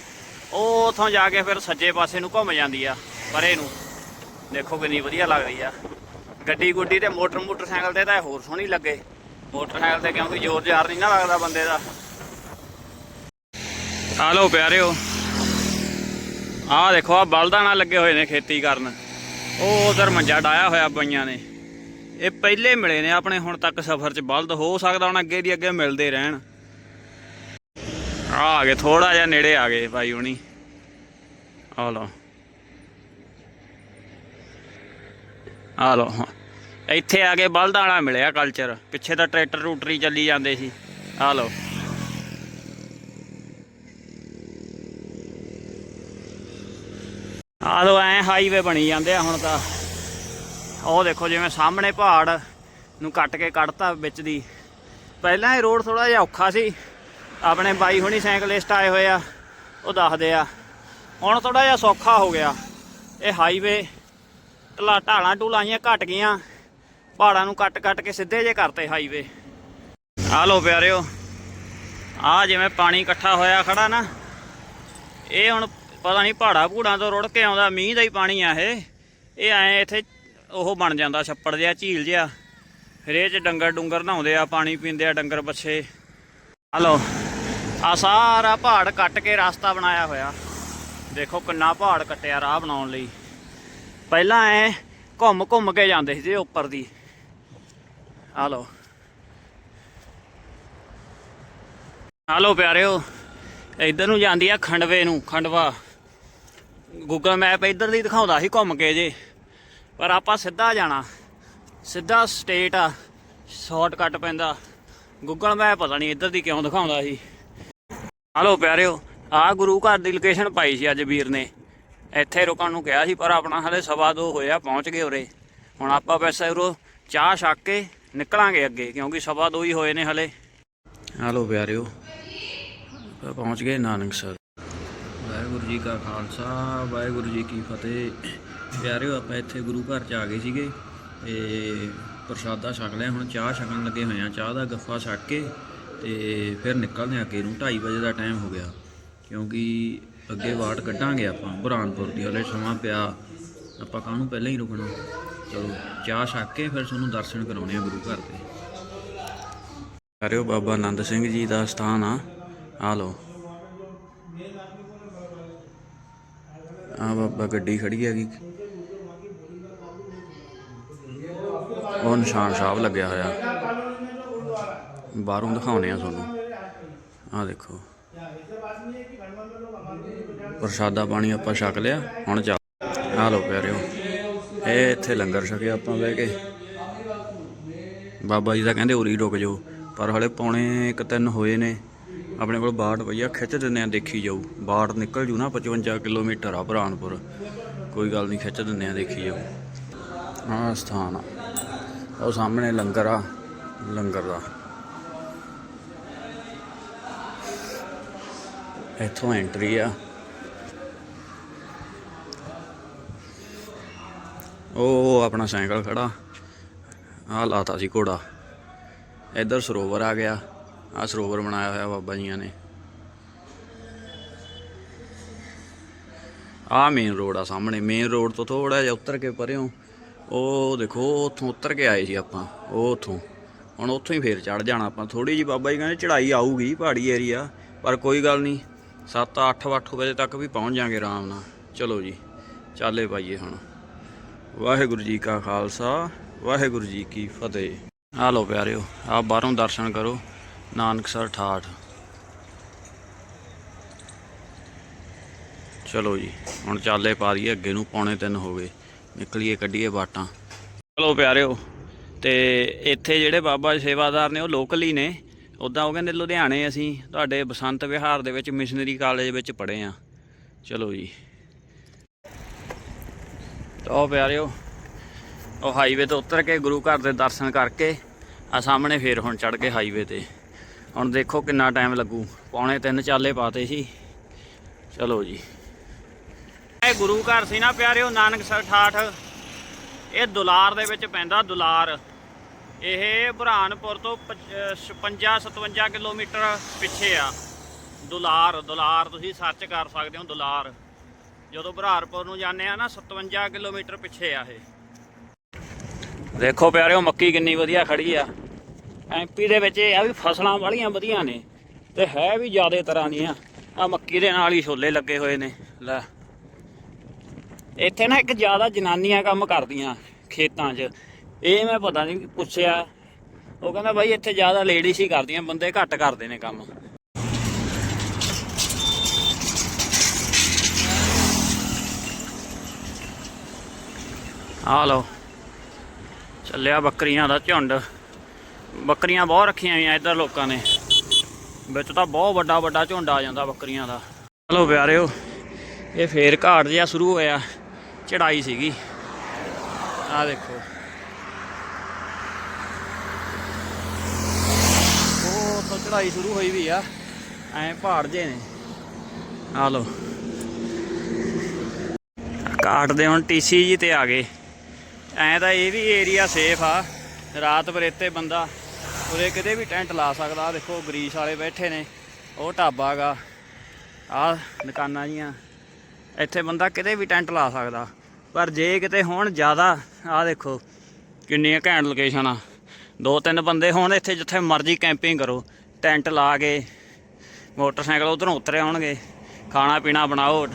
A: ਉਹ ਉਥੋਂ ਜਾ ਕੇ ਫਿਰ ਸੱਜੇ ਪਾਸੇ ਨੂੰ ਘੁੰਮ ਜਾਂਦੀ ਆ, ਪਰੇ ਨੂੰ। ਦੇਖੋ ਕਿੰਨੀ ਵਧੀਆ ਲੱਗਦੀ ਆ। ਗੱਡੀ ਗੁੱਡੀ ਤੇ ਮੋਟਰ ਮੋਟਰਸਾਈਕਲ ਤੇ ਤਾਂ ਇਹ ਹੋਰ ਸੋਹਣੀ ਲੱਗੇ। ਮੋਟਰਸਾਈਕਲ ਤੇ ਕਿਉਂਕਿ ਜ਼ੋਰ ਜ਼ਾਰ ਨਹੀਂ ਨਾ ਲੱਗਦਾ ਬੰਦੇ ਦਾ। ਆ ਲਓ ਪਿਆਰਿਓ। ਆਹ ਦੇਖੋ ਆ ਬਲਦਾਂ ਨਾਲ ਲੱਗੇ ਹੋਏ ਨੇ ਖੇਤੀ ਕਰਨ। ਉਹ ਉਧਰ ਮੰਜਾ ਡਾਇਆ ਹੋਇਆ ਬਈਆਂ ਨੇ। ਇਹ ਪਹਿਲੇ ਮਿਲੇ ਨੇ ਆਪਣੇ, ਹੁਣ ਤੱਕ ਸਫ਼ਰ 'ਚ ਬਲਦ ਹੋ ਸਕਦਾ, ਹੁਣ ਅੱਗੇ ਦੀ ਅੱਗੇ ਮਿਲਦੇ ਰਹਿਣ। ਆ ਗਏ ਥੋੜਾ ਜਿਹਾ ਨੇੜੇ ਆ ਗਏ ਭਾਈ ਹੁਣੀ। ਆ ਲਓ। ਆ ਲਓ ਹਾਂ। ਇੱਥੇ ਆ ਕੇ ਬਲਦਾਂ ਵਾਲਾ ਮਿਲਿਆ ਕਲਚਰ ਪਿੱਛੇ ਤਾਂ ਟਰੈਕਟਰ ਰੂਟਰੀ ਚੱਲੀ ਜਾਂਦੇ ਸੀ। ਆ ਲਓ। ਆ ਲਓ, ਐ ਹਾਈਵੇ ਬਣੀ ਜਾਂਦੇ ਆ ਹੁਣ ਤਾਂ। ਉਹ ਦੇਖੋ ਜਿਵੇਂ ਸਾਹਮਣੇ ਪਹਾੜ ਨੂੰ ਕੱਟ ਕੇ ਕੱਢਤਾ ਵਿੱਚ ਦੀ। ਪਹਿਲਾਂ ਇਹ ਰੋਡ ਥੋੜਾ ਜਿਹਾ ਔਖਾ ਸੀ। ਆਪਣੇ ਬਾਈ ਹੁਣੀ ਸਾਈਕਲਿਸਟ ਆਏ ਹੋਏ ਆ। ਉਹ ਦੱਸਦੇ ਆ। ਹੁਣ ਥੋੜਾ ਜਿਹਾ ਸੌਖਾ ਹੋ ਗਿਆ। ਇਹ ਹਾਈਵੇ ਢਲਾ ਢਾਲਾਂ ਢੂਲਾਈਆਂ ਘਟ ਗਈਆਂ। ਪਹਾੜਾਂ ਨੂੰ ਕੱਟ ਕੱਟ ਕੇ ਸਿੱਧੇ ਜੇ ਕਰਤੇ ਹਾਈਵੇ ਆ ਲੋ ਪਿਆਰਿਓ, ਆ ਜਿਵੇਂ ਪਾਣੀ ਇਕੱਠਾ ਹੋਇਆ ਖੜਾ ਨਾ, ਇਹ ਹੁਣ ਪਤਾ ਨਹੀਂ ਪਹਾੜਾ ਭੂੜਾਂ ਤੋਂ ਰੁੜ ਕੇ ਆਉਂਦਾ, ਮੀਂਹ ਦਾ ਹੀ ਪਾਣੀ ਆ ਇਹ। ਇਹ ਐ ਇੱਥੇ ਉਹ ਬਣ ਜਾਂਦਾ, ਛੱਪੜ ਜਿਹਾ, ਝੀਲ ਜਿਹਾ। ਫਿਰ ਇਹ ਚ ਡੰਗਰ ਡੁੰਗਰ ਨਹਾਉਂਦੇ ਆ, ਪਾਣੀ ਪੀਂਦੇ ਆ, ਡੰਗਰ ਬੱਛੇ। ਹਲੋ ਆ ਸਾਰਾ ਪਹਾੜ ਕੱਟ ਕੇ ਰਸਤਾ ਬਣਾਇਆ ਹੋਇਆ। ਦੇਖੋ ਕਿੰਨਾ ਪਹਾੜ ਕੱਟਿਆ ਰਾਹ ਬਣਾਉਣ ਲਈ। ਪਹਿਲਾਂ ਐ ਘੁੰਮ ਘੁੰਮ ਕੇ ਜਾਂਦੇ ਸੀ ਜੀ ਉੱਪਰ ਦੀ। ਆ ਲੋ ਆ ਲੋ ਪਿਆਰਿਓ, ਇੱਧਰ ਨੂੰ ਜਾਂਦੀ ਆ ਖੰਡਵੇ ਨੂੰ, ਖੰਡਵਾ। ਗੂਗਲ ਮੈਪ ਇੱਧਰ ਦੀ ਦਿਖਾਉਂਦਾ ਸੀ ਘੁੰਮ ਕੇ ਜੇ, ਪਰ ਆਪਾਂ ਸਿੱਧਾ ਜਾਣਾ। ਸਿੱਧਾ ਸਟੇਟ ਆ ਸ਼ਾਰਟਕਟ ਪੈਂਦਾ। ਗੂਗਲ ਮੈਪ ਪਤਾ ਨਹੀਂ ਇੱਧਰ ਦੀ ਕਿਉਂ ਦਿਖਾਉਂਦਾ ਸੀ। ਹਲੋ ਪਿਆਰਿਓ ਆ ਗੁਰੂ ਘਰ ਦੀ ਲੋਕੇਸ਼ਨ ਪਾਈ ਸੀ ਅੱਜ ਵੀਰ ਨੇ। ਇੱਥੇ ਰੁਕਣ ਨੂੰ ਕਿਹਾ ਸੀ, ਪਰ ਆਪਣਾ ਹਲੇ ਸਵਾ ਦੋ ਹੋਇਆ, ਪਹੁੰਚ ਗਏ ਉਰੇ। ਹੁਣ ਆਪਾਂ ਵੈਸੇ ਉਰੋਂ ਚਾਹ ਛੱਕ ਕੇ ਨਿਕਲਾਂਗੇ ਅੱਗੇ, ਕਿਉਂਕਿ ਸਵਾ ਦੋ ਹੀ ਹੋਏ ਨੇ ਹਲੇ। ਹਲੋ ਪਿਆਰਿਓ ਪਹੁੰਚ ਗਏ ਨਾਨਕਸਰ ਵਾਹਿਗੁਰੂ ਜੀ ਕਾ ਖਾਲਸਾ, ਵਾਹਿਗੁਰੂ ਜੀ ਕੀ ਫਤਿਹ। ਪਿਆਰਿਓ, ਆਪਾਂ ਇੱਥੇ ਗੁਰੂ ਘਰ ਚ ਆ ਗਏ ਸੀਗੇ, ਤੇ ਪ੍ਰਸ਼ਾਦਾ ਛਕ ਲਿਆ, ਹੁਣ ਚਾਹ ਛਕਣ ਲੱਗੇ ਹੋਏ ਆ। ਚਾਹ ਦਾ ਗੱਫਾ ਛਕ ਕੇ, ਤੇ ਫਿਰ ਨਿਕਲਦੇ ਆ ਅੱਗੇ ਨੂੰ। 2:30 ਵਜੇ ਦਾ ਟਾਈਮ ਹੋ ਗਿਆ, ਕਿਉਂਕਿ ਅੱਗੇ ਵਾਟ ਕੱਢਾਂਗੇ ਆਪਾਂ ਬੁਰਹਾਨਪੁਰ ਦੀ, ਹਲੇ ਸਮਾਂ ਪਿਆ। ਆਪਾਂ ਕਾਹਨੂੰ ਪਹਿਲਾਂ ਹੀ ਰੁਕਣਾ? ਚਲੋ, ਚਾਹ ਛਕ ਕੇ ਫਿਰ ਤੁਹਾਨੂੰ ਦਰਸ਼ਨ ਕਰਾਉਣੇ ਆ ਗੁਰੂ ਘਰ ਦੇ। ਕਰਿਓ ਬਾਬਾ ਆਨੰਦ ਸਿੰਘ ਜੀ ਦਾ ਸਥਾਨ ਆ। ਆ ਲਓ। ਆ ਬਾਬਾ ਗੱਡੀ ਖੜੀ ਹੈਗੀ। ਉਹ ਨਿਸ਼ਾਨ ਸਾਹਿਬ ਲੱਗਿਆ ਹੋਇਆ। ਬਾਹਰੋਂ ਦਿਖਾਉਣੇ ਆ ਤੁਹਾਨੂੰ। ਆ ਦੇਖੋ। ਪ੍ਰਸ਼ਾਦਾ ਪਾਣੀ ਆਪਾਂ ਛਕ ਲਿਆ, ਹੁਣ ਚੱਲ। ਆ ਲਓ ਪਿਆਰਿਓ, ਇਹ ਇੱਥੇ ਲੰਗਰ ਛਕਿਆ ਆਪਾਂ ਬਹਿ ਕੇ। ਬਾਬਾ ਜੀ ਤਾਂ ਕਹਿੰਦੇ ਉਰੀ ਰੁਕ ਜਾਓ, ਪਰ ਹਲੇ ਪੌਣੇ ਇੱਕ ਤਿੰਨ ਹੋਏ ਨੇ। ਆਪਣੇ ਕੋਲ ਬਾਟ ਪਈਆ ਖਿੱਚ ਦਿੰਦੇ ਆ, ਦੇਖੀ ਜਾਊ ਬਾਟ ਨਿਕਲ ਜੂ ਨਾ 55 ਕਿਲੋਮੀਟਰ ਆ ਬਰਾਨਪੁਰ ਕੋਈ ਗੱਲ ਨਹੀਂ, ਖਿੱਚ ਦਿੰਦੇ ਆ, ਦੇਖੀ ਜਾਊ ਆਹ ਸਥਾਨ ਆ। ਉਹ ਸਾਹਮਣੇ ਲੰਗਰ ਆ, ਲੰਗਰ ਦਾ। ਇੱਥੋਂ ਐਂਟਰੀ ਆ। ਉਹ ਆਪਣਾ ਸਾਈਕਲ ਖੜਾ। ਆ ਲਾਤਾ ਸੀ ਘੋੜਾ। ਇੱਧਰ ਸਰੋਵਰ ਆ ਗਿਆ। ਆ ਸਰੋਵਰ ਬਣਾਇਆ ਹੋਇਆ ਬਾਬਾ ਜੀਆਂ ਨੇ। ਆ ਮੇਨ ਰੋਡ ਆ ਸਾਹਮਣੇ। ਮੇਨ ਰੋਡ ਤੋਂ ਥੋੜਾ ਜਿਹਾ ਉੱਤਰ ਕੇ ਪਰਿਓ। ਉਹ ਦੇਖੋ, ਉੱਥੋਂ ਉੱਤਰ ਕੇ ਆਏ ਸੀ ਆਪਾਂ। ਉਹ ਉੱਥੋਂ। ਹੁਣ ਉੱਥੋਂ ਹੀ ਫੇਰ ਚੜ ਜਾਣਾ ਆਪਾਂ। ਥੋੜੀ ਜੀ ਬਾਬਾ ਜੀ ਕਹਿੰਦੇ ਚੜਾਈ ਆਊਗੀ ਪਹਾੜੀ ਏਰੀਆ ਪਰ ਕੋਈ ਗੱਲ ਨਹੀਂ। 7 8 8 ਵਜੇ ਤੱਕ ਵੀ ਪਹੁੰਚ ਜਾਾਂਗੇ ਆਰਾਮ ਨਾਲ। ਚਲੋ ਜੀ। ਚਾਲੇ ਪਾਈਏ ਹੁਣ। ਵਾਹਿਗੁਰੂ ਜੀ ਕਾ ਖਾਲਸਾ, ਵਾਹਿਗੁਰੂ ਜੀ ਕੀ ਫਤਿਹ। ਆ ਲੋ ਪਿਆਰਿਓ, ਆ ਬਾਹਰੋਂ ਦਰਸ਼ਨ ਕਰੋ ਨਾਨਕਸਰ ਠਾਠ। ਚਲੋ ਜੀ, ਹੁਣ ਚਾਲੇ ਪਾ ਦਈਏ ਅੱਗੇ ਨੂੰ ਪੌਣੇ ਤਿੰਨ ਹੋ ਗਏ। ਨਿਕਲੀਏ, ਕੱਢੀਏ ਬਾਟਾਂ। ਚਲੋ ਪਿਆਰਿਓ, ਤੇ ਇੱਥੇ ਜਿਹੜੇ ਬਾਬਾ ਸੇਵਾਦਾਰ ਨੇ, ਉਹ ਲੋਕਲ ਹੀ ਨੇ। ਉਦਾਂ ਉਹ ਕਹਿੰਦੇ, ਲੁਧਿਆਣੇ ਅਸੀਂ ਤੁਹਾਡੇ ਬਸੰਤ ਵਿਹਾਰ ਦੇ ਵਿੱਚ ਮਿਸ਼ਨਰੀ ਕਾਲਜ ਵਿੱਚ ਪੜ੍ਹੇ ਆ। ਚਲੋ ਜੀ। ਤਾਂ ਉਹ ਪਿਆਰਿਓ, ਉਹ ਹਾਈਵੇ ਤੋਂ ਉਤਰ ਕੇ ਗੁਰੂ ਘਰ ਦੇ ਦਰਸ਼ਨ ਕਰਕੇ ਆ ਸਾਹਮਣੇ ਫੇਰ ਹੁਣ ਚੜ ਕੇ ਹਾਈਵੇ ਤੇ। ਹੁਣ ਦੇਖੋ ਕਿੰਨਾ ਟਾਈਮ ਲੱਗੂ। ਪੌਣੇ ਤਿੰਨ ਚਾਲੇ ਪਾਤੇ ਸੀ। ਚਲੋ ਜੀ। ਇਹ ਗੁਰੂ ਘਰ ਸੀ ਨਾ ਪਿਆਰਿਓ ਨਾਨਕਸਰ ਠਾਠ। ਇਹ ਦੁਲਾਰ ਦੇ ਵਿੱਚ ਪੈਂਦਾ ਦੁਲਾਰ। ਇਹ ਬੁਰਹਾਨਪੁਰ ਤੋਂ 56 57 ਕਿਲੋਮੀਟਰ ਪਿੱਛੇ ਆ। ਦੁਲਾਰ ਦੁਲਾਰ ਤੁਸੀਂ ਸਰਚ ਕਰ ਸਕਦੇ ਹੋ ਦੁਲਾਰ। ਜਦੋਂ ਬੁਰਹਾਨਪੁਰ ਨੂੰ ਜਾਂਦੇ ਆ ਨਾ 57 ਕਿਲੋਮੀਟਰ ਪਿੱਛੇ ਆ ਇਹ। ਦੇਖੋ ਪਿਆਰਿਓ, ਮੱਕੀ ਕਿੰਨੀ ਵਧੀਆ ਖੜੀ ਆ। ਐਮਪੀ ਦੇ ਵਿੱਚ ਇਹ ਆ ਵੀ ਫਸਲਾਂ ਵਾਲੀਆਂ ਵਧੀਆ ਨੇ ਤੇ ਹੈ ਵੀ ਜ਼ਿਆਦਾ ਤਰ੍ਹਾਂ ਦੀਆਂ। ਆ ਮੱਕੀ ਦੇ ਨਾਲ ਹੀ ਛੋਲੇ ਲੱਗੇ ਹੋਏ ਨੇ, ਲੈ। ਇੱਥੇ ਨਾ ਇੱਕ ਜ਼ਿਆਦਾ ਜਨਾਨੀਆਂ ਕੰਮ ਕਰਦੀਆਂ ਖੇਤਾਂ 'ਚ। ਇਹ ਮੈਂ ਪਤਾ ਨਹੀਂ ਪੁੱਛਿਆ। ਉਹ ਕਹਿੰਦਾ ਬਾਈ, ਇੱਥੇ ਜ਼ਿਆਦਾ ਲੇਡੀਜ਼ ਹੀ ਕਰਦੀਆਂ, ਬੰਦੇ ਘੱਟ ਕਰਦੇ ਨੇ ਕੰਮ। ਆ ਲਓ। ਚੱਲਿਆ ਬੱਕਰੀਆਂ ਦਾ ਝੁੰਡ। ਬੱਕਰੀਆਂ ਬਹੁਤ ਰੱਖੀਆਂ ਹੋਈਆਂ ਇੱਧਰ ਲੋਕਾਂ ਨੇ। ਵਿੱਚ ਤਾਂ ਬਹੁਤ ਵੱਡਾ ਵੱਡਾ ਝੁੰਡ ਆ ਜਾਂਦਾ ਬੱਕਰੀਆਂ ਦਾ। ਚਲੋ ਪਿਆਰਿਓ, ਇਹ ਫੇਰ ਘਾਟ ਜਿਹਾ ਸ਼ੁਰੂ ਹੋਇਆ। ਚੜਾਈ ਸੀਗੀ। ਆ ਦੇਖੋ। ਉਹ ਤੋਂ ਚੜਾਈ ਸ਼ੁਰੂ ਹੋਈ ਵੀ ਆ। ਐ ਪਹਾੜ ਜੇ ਨੇ। ਆ ਲਓ। ਘਾਟ ਦੇ ਹੁਣ ਟੀਸੀ ਜੀ ਤੇ ਆ ਗਏ। ਐਂ ਤਾਂ ਇਹ ਵੀ ਏਰੀਆ ਸੇਫ ਆ। ਰਾਤ ਬਰੇਤੇ ਬੰਦਾ ਉਰੇ ਕਿਤੇ ਵੀ ਟੈਂਟ ਲਾ ਸਕਦਾ। ਆਹ ਦੇਖੋ, ਗਰੀਸ ਵਾਲੇ ਬੈਠੇ ਨੇ। ਉਹ ਢਾਬਾ ਗਾ। ਆ ਦੁਕਾਨਾਂ ਜੀਆਂ। ਇੱਥੇ ਬੰਦਾ ਕਿਤੇ ਵੀ ਟੈਂਟ ਲਾ ਸਕਦਾ। ਪਰ ਜੇ ਕਿਤੇ ਹੋਣ ਜ਼ਿਆਦਾ ਆ ਦੇਖੋ, ਕਿੰਨੀਆਂ ਘੈਂਟ ਲੋਕੇਸ਼ਨ ਆ। ਦੋ ਤਿੰਨ ਬੰਦੇ ਹੋਣ ਇੱਥੇ ਜਿੱਥੇ ਮਰਜ਼ੀ ਕੈਂਪਿੰਗ ਕਰੋ। ਟੈਂਟ ਲਾ ਕੇ, ਮੋਟਰਸਾਈਕਲ ਉਧਰੋਂ ਉਤਰੇ ਆਉਣਗੇ ਖਾਣਾ ਪੀਣਾ ਬਣਾਓ।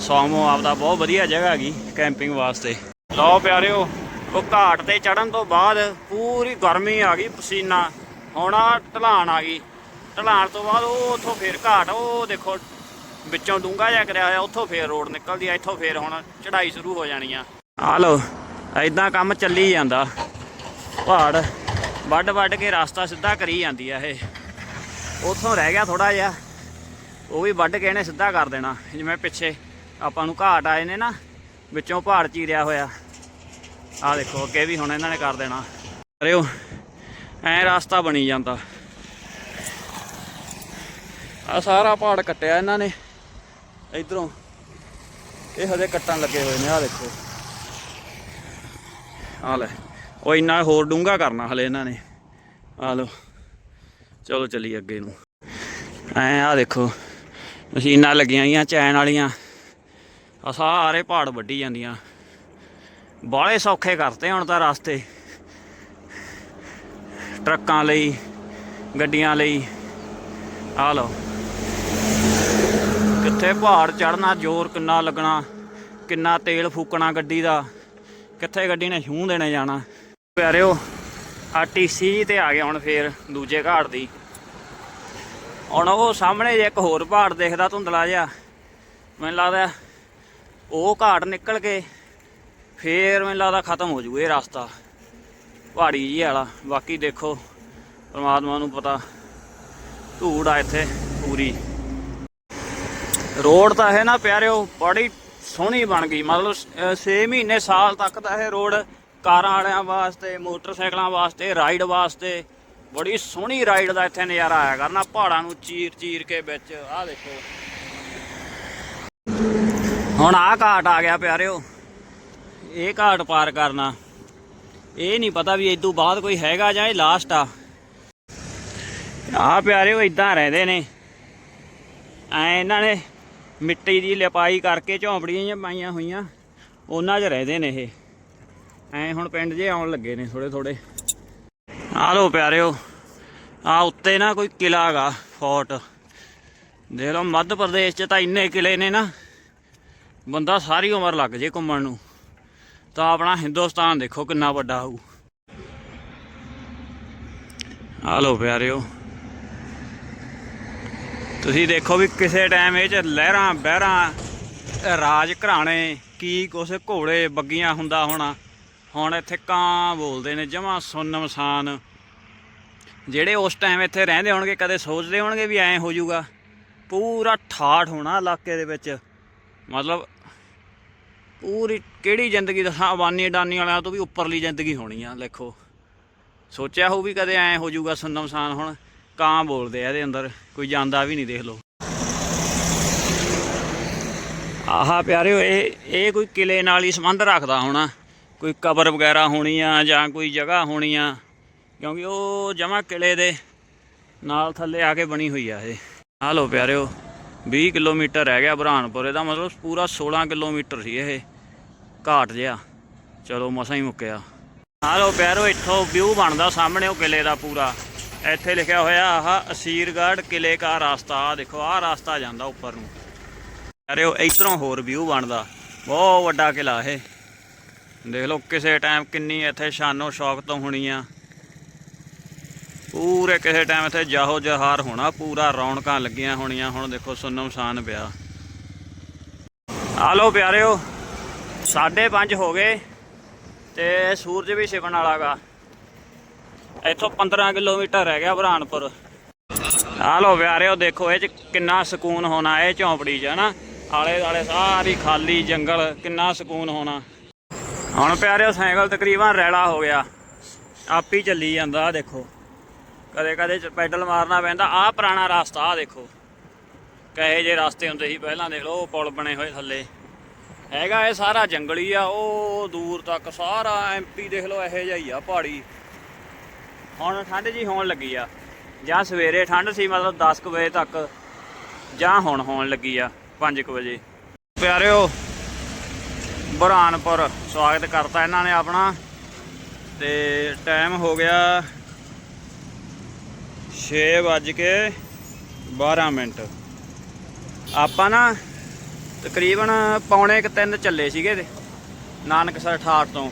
A: ਸੌਮੋ ਆਪਦਾ। ਬਹੁਤ ਵਧੀਆ ਜਗ੍ਹਾ ਹੈਗੀ ਕੈਂਪਿੰਗ ਵਾਸਤੇ। ਲਓ ਪਿਆਰਿਓ, ਉਹ ਘਾਟ ਤੇ ਚੜਨ ਤੋਂ ਬਾਅਦ ਪੂਰੀ ਗਰਮੀ ਆ ਗਈ ਪਸੀਨਾ। ਹੁਣ ਆ ਢਲਾਣ ਆ ਗਈ। ਢਲਾਣ ਤੋਂ ਬਾਅਦ ਉਹ ਉੱਥੋਂ ਫੇਰ ਘਾਟ, ਉਹ ਦੇਖੋ, ਵਿੱਚੋਂ ਡੂੰਗਾ ਜਿਹਾ ਕਰਿਆ ਹੋਇਆ, ਉੱਥੋਂ ਫੇਰ ਰੋਡ ਨਿਕਲਦੀ ਆ, ਇੱਥੋਂ ਫੇਰ ਹੁਣ ਚੜਾਈ ਸ਼ੁਰੂ ਹੋ ਜਾਣੀ ਆ। ਆ ਲਓ ਐਦਾਂ ਕੰਮ ਚੱਲੀ ਜਾਂਦਾ। ਪਹਾੜ ਵੱਡ ਵੱਡ ਕੇ ਰਸਤਾ ਸਿੱਧਾ ਕਰੀ ਜਾਂਦੀ ਆ ਇਹ। ਉੱਥੋਂ ਰਹਿ ਗਿਆ ਥੋੜਾ ਜਿਹਾ। ਉਹ ਵੀ ਵੱਢ ਕੇ ਇਹਨੇ ਸਿੱਧਾ ਕਰ ਦੇਣਾ। ਜਿਵੇਂ ਪਿੱਛੇ ਆਪਾਂ ਨੂੰ ਘਾਟ ਆਏ ਨੇ ਨਾ, ਵਿੱਚੋਂ ਪਹਾੜ ਚੀਰਿਆ ਹੋਇਆ। ਆਹ ਦੇਖੋ, ਅੱਗੇ ਵੀ ਹੁਣ ਇਹਨਾਂ ਨੇ ਕਰ ਦੇਣਾ। ਅਰਿਓ ਐ ਰਸਤਾ ਬਣੀ ਜਾਂਦਾ। ਆ ਸਾਰਾ ਪਹਾੜ ਕੱਟਿਆ ਇਹਨਾਂ ਨੇ। ਇਧਰੋਂ। ਇਹ ਹਜੇ ਕੱਟਣ ਲੱਗੇ ਹੋਏ ਨੇ, ਆਹ ਦੇਖੋ। ਆ ਲੈ। ਉਹ ਇੰਨਾ ਹੋਰ ਡੂੰਘਾ ਕਰਨਾ ਹਲੇ ਇਹਨਾਂ ਨੇ। ਆ ਲਓ। ਚਲੋ ਚੱਲੀ ਅੱਗੇ ਨੂੰ। ਐ ਆ ਦੇਖੋ। ਮਸ਼ੀਨਾਂ ਲੱਗੀਆਂ ਗਈਆਂ ਚੈਨ ਵਾਲੀਆਂ। ਆ ਸਾਰੇ ਪਹਾੜ ਵੱਢੀ ਜਾਂਦੀਆਂ। ਬਾਹਲੇ ਸੌਖੇ ਕਰਤੇ ਹੁਣ ਤਾਂ ਰਸਤੇ। ਟਰੱਕਾਂ ਲਈ, ਗੱਡੀਆਂ ਲਈ। ਆ ਲਓ। ਕਿੱਥੇ ਪਹਾੜ ਚੜਨਾ ਜ਼ੋਰ ਕਿੰਨਾ ਲੱਗਣਾ, ਕਿੰਨਾ ਤੇਲ ਫੂਕਣਾ ਗੱਡੀ ਦਾ, ਕਿੱਥੇ ਗੱਡੀ ਨੇ ਛੂਹ ਦੇਣੇ ਜਾਣਾ। ਪਿਆਰਿਓ ਆ ਟੀਸੀ ਤੇ ਆ ਗਿਆ ਹੁਣ ਫੇਰ ਦੂਜੇ ਘਾਟ ਦੀ। ਹੁਣ ਉਹ ਸਾਹਮਣੇ ਜੇ ਇੱਕ ਹੋਰ ਪਹਾੜ ਦੇਖਦਾ ਧੁੰਦਲਾ ਜਿਹਾ, ਮੈਨੂੰ ਲੱਗਦਾ ਉਹ ਘਾਟ ਨਿਕਲ ਕੇ ਫੇਰ ਮੈਨੂੰ ਲੱਗਦਾ ਖਤਮ ਹੋ ਜੂ ਇਹ ਰਸਤਾ। ਪਹਾੜੀ ਜੀ ਵਾਲਾ। ਬਾਕੀ ਦੇਖੋ, ਪਰਮਾਤਮਾ ਨੂੰ ਪਤਾ। ਧੂੜ ਆ ਇੱਥੇ ਪੂਰੀ। ਰੋਡ ਤਾਂ ਹੈ ਨਾ ਪਿਆਰਿਓ, ਬੜੀ ਸੋਹਣੀ ਬਣ ਗਈ। ਮਤਲਬ 6 ਮਹੀਨੇ ਸਾਲ ਤੱਕ ਤਾਂ ਇਹ ਰੋਡ ਕਾਰਾਂ ਵਾਲਿਆਂ ਵਾਸਤੇ, ਮੋਟਰਸਾਈਕਲਾਂ ਵਾਸਤੇ, ਰਾਈਡ ਵਾਸਤੇ, ਬੜੀ ਸੋਹਣੀ ਰਾਈਡ ਦਾ ਇੱਥੇ ਨਜ਼ਾਰਾ ਆਇਆ ਕਰਨਾ। ਪਹਾੜਾਂ ਨੂੰ ਚੀਰ ਚੀਰ ਕੇ ਵਿੱਚ, ਆਹ ਦੇਖੋ। ਹੁਣ ਆਹ ਘਾਟ ਆ ਗਿਆ ਪਿਆਰਿਓ। ਇਹ ਘਾਟ ਪਾਰ ਕਰਨਾ। ਇਹ ਨਹੀਂ ਪਤਾ ਵੀ ਇਦੋਂ ਬਾਅਦ ਕੋਈ ਹੈਗਾ ਜਾਂ ਇਹ ਲਾਸਟ ਆ। ਆ ਪਿਆਰਿਓ ਇਦਾਂ ਰਹਿੰਦੇ ਨੇ। ਐ ਇਹਨਾਂ ਨੇ ਮਿੱਟੀ ਦੀ ਲਿਪਾਈ ਕਰਕੇ ਝੌਂਪੜੀਆਂ ਜਿਹੀਆਂ ਪਾਈਆਂ ਹੋਈਆਂ। ਉਹਨਾਂ 'ਚ ਰਹਿੰਦੇ ਨੇ ਇਹ। ਐ ਹੁਣ ਪਿੰਡ ਜੇ ਆਉਣ ਲੱਗੇ ਨੇ ਥੋੜੇ ਥੋੜੇ ਆ ਲੋ ਪਿਆਰਿਓ ਆ ਉੱਤੇ ਨਾ ਕੋਈ ਕਿਲਾ ਹੈਗਾ, ਫੋਰਟ। ਦੇਖ ਲਓ, ਮੱਧ ਪ੍ਰਦੇਸ਼ 'ਚ ਤਾਂ ਇੰਨੇ ਕਿਲੇ ਨੇ ਨਾ। ਬੰਦਾ ਸਾਰੀ ਉਮਰ ਲੱਗ ਜੇ ਘੁੰਮਣ ਨੂੰ। ਤਾਂ ਆਪਣਾ ਹਿੰਦੁਸਤਾਨ ਦੇਖੋ ਕਿੰਨਾ ਵੱਡਾ ਹੋਊ। ਆ ਲੋ ਪਿਆਰਿਓ, ਤੁਸੀਂ ਦੇਖੋ ਵੀ ਕਿਸੇ ਟਾਈਮ ਇਹ ਚ ਲਹਿਰਾਂ ਬਹਿਰਾਂ, ਰਾਜ ਘਰਾਣੇ, ਕੀ ਕੁਛ ਘੋੜੇ ਬੱਗੀਆਂ ਹੁੰਦਾ ਹੋਣਾ। ਹੁਣ ਇੱਥੇ ਕਾਂ ਬੋਲਦੇ ਨੇ, ਜਮਾ ਸੁਨਮਸਾਨ ਜਿਹੜੇ ਉਸ ਟਾਈਮ ਇੱਥੇ ਰਹਿੰਦੇ ਹੋਣਗੇ, ਕਦੇ ਸੋਚਦੇ ਹੋਣਗੇ ਵੀ ਐਂ ਹੋ ਜਾਊਗਾ। ਪੂਰਾ ਠਾਠ ਹੋਣਾ ਇਲਾਕੇ ਦੇ ਵਿੱਚ। ਮਤਲਬ ਪੂਰੀ ਕਿਹੜੀ ਜ਼ਿੰਦਗੀ ਦੱਸਾਂ ਅਬਾਨੀ ਅਡਾਨੀ ਵਾਲਿਆਂ ਤੋਂ ਵੀ ਉੱਪਰਲੀ ਜ਼ਿੰਦਗੀ ਹੋਣੀ ਆ ਲਿਖੋ ਸੋਚਿਆ ਹੋਊ ਵੀ ਕਦੇ ਐਂ ਹੋ ਜਾਊਗਾ ਸੁੰਨਮਸਾਨ ਹੁਣ, ਕਾਂ ਬੋਲਦੇ ਆ ਇਹਦੇ ਅੰਦਰ, ਕੋਈ ਜਾਂਦਾ ਵੀ ਨਹੀਂ ਦੇਖ ਲਓ। ਆਹਾ ਪਿਆਰਿਓ, ਇਹ ਇਹ ਕੋਈ ਕਿਲੇ ਨਾਲ ਹੀ ਸੰਬੰਧ ਰੱਖਦਾ ਹੋਣਾ। ਕੋਈ ਕਬਰ ਵਗੈਰਾ ਹੋਣੀ ਆ ਜਾਂ ਕੋਈ ਜਗ੍ਹਾ ਹੋਣੀ ਆ, ਕਿਉਂਕਿ ਉਹ ਜਮਾ ਕਿਲੇ ਦੇ ਨਾਲ ਥੱਲੇ ਆ ਕੇ ਬਣੀ ਹੋਈ ਆ ਇਹ। ਆ ਲਓ ਪਿਆਰਿਓ 20 ਕਿਲੋਮੀਟਰ ਰਹਿ ਗਿਆ ਬੁਰਹਾਨਪੁਰ ਇਹਦਾ ਮਤਲਬ ਪੂਰਾ 16 ਕਿਲੋਮੀਟਰ ਸੀ ਇਹ। ਘਾਟ ਜਿਹਾ। ਚਲੋ ਮਸਾਂ ਹੀ ਮੁੱਕਿਆ। ਆ ਲਓ ਪਿਆਰੋ ਇੱਥੋਂ ਵਿਊ ਬਣਦਾ ਸਾਹਮਣੇ ਉਹ ਕਿਲੇ ਦਾ ਪੂਰਾ। ਇੱਥੇ ਲਿਖਿਆ ਹੋਇਆ ਆਹ ਅਸੀਰਗੜ੍ਹ ਕਿਲੇ ਦਾ ਰਸਤਾ। ਆ ਦੇਖੋ, ਆਹ ਰਸਤਾ ਜਾਂਦਾ ਉੱਪਰ ਨੂੰ। ਪਿਆਰਿਓ ਇਧਰੋਂ ਹੋਰ ਵਿਊ ਬਣਦਾ। ਬਹੁਤ ਵੱਡਾ ਕਿਲਾ ਇਹ। ਦੇਖ ਲਓ ਕਿਸੇ ਟਾਈਮ ਕਿੰਨੀ ਇੱਥੇ ਸ਼ਾਨੋ ਸ਼ੌਕ ਤੋਂ ਹੋਣੀ ਆ ਪੂਰੇ ਕਿਸੇ ਟਾਈਮ ਇੱਥੇ ਜਾਹੋ ਜਹਾਰ ਹੋਣਾ। ਪੂਰਾ ਰੌਣਕਾਂ ਲੱਗੀਆਂ ਹੋਣੀਆਂ। ਹੁਣ ਦੇਖੋ ਸੁੰਨਮਸਾਨ ਪਿਆ। ਆ ਲਓ ਪਿਆਰਿਓ 5:30 ਹੋ ਗਏ ਤੇ ਸੂਰਜ ਵੀ ਛਿਪਣ ਵਾਲਾਗਾ। ਇੱਥੋਂ 15 ਕਿਲੋਮੀਟਰ ਰਹਿ ਗਿਆ ਬੁਰਹਾਨਪੁਰ ਆ ਲਓ ਪਿਆਰਿਓ ਦੇਖੋ, ਇਹ ਚ ਕਿੰਨਾ ਸਕੂਨ ਹੋਣਾ, ਇਹ ਝੌਂਪੜੀ 'ਚ, ਹਨਾ? ਆਲੇ ਦਾਲੇ ਸਾਰੀ ਖਾਲੀ ਜੰਗਲ, ਕਿੰਨਾ ਸਕੂਨ ਹੋਣਾ। ਹੁਣ ਪਿਆਰਿਓ, ਸਾਈਕਲ ਤਕਰੀਬਨ ਰੈਲਾ ਹੋ ਗਿਆ। ਆਪ ਹੀ ਚੱਲੀ ਜਾਂਦਾ ਆ ਦੇਖੋ। ਕਦੇ ਕਦੇ ਪੈਡਲ ਮਾਰਨਾ ਪੈਂਦਾ, ਆਹ ਪੁਰਾਣਾ ਰਸਤਾ ਆ ਦੇਖੋ। ਕਹੇ ਜੇ ਰਸਤੇ ਹੁੰਦੇ ਸੀ, ਪਹਿਲਾਂ ਦੇਖ ਲਓ, ਪੁਲ ਬਣੇ ਹੋਏ ਥੱਲੇ। ਹੈਗਾ ਇਹ ਸਾਰਾ ਜੰਗਲੀ ਆ, ਉਹ ਦੂਰ ਤੱਕ ਸਾਰਾ ਐਮਪੀ ਦੇਖ ਲਓ, ਇਹੋ ਜਿਹਾ ਹੀ ਆ ਪਹਾੜੀ। ਹੁਣ ਠੰਡ ਜੀ ਹੋਣ ਲੱਗੀ ਆ, ਜਾਂ ਸਵੇਰੇ ਠੰਡ ਸੀ ਮਤਲਬ 10 ਕੁ ਵਜੇ ਤੱਕ, ਜਾਂ ਹੁਣ ਹੋਣ ਲੱਗੀ ਆ 5 ਕੁ ਵਜੇ। ਪਿਆਰਿਓ ਬੁਰਹਾਨਪੁਰ ਸਵਾਗਤ ਕਰਤਾ ਇਹਨਾਂ ਨੇ ਆਪਣਾ। ਤੇ ਟਾਈਮ ਹੋ ਗਿਆ 6 ਵੱਜ ਕੇ 12 ਮਿੰਟ। ਆਪਾਂ ਨਾ ਤਕਰੀਬਨ ਪੌਣੇ ਕੁ ਤਿੰਨ ਚੱਲੇ ਸੀਗੇ ਤੇ ਨਾਨਕਸਰ ਠਾਠ ਤੋਂ,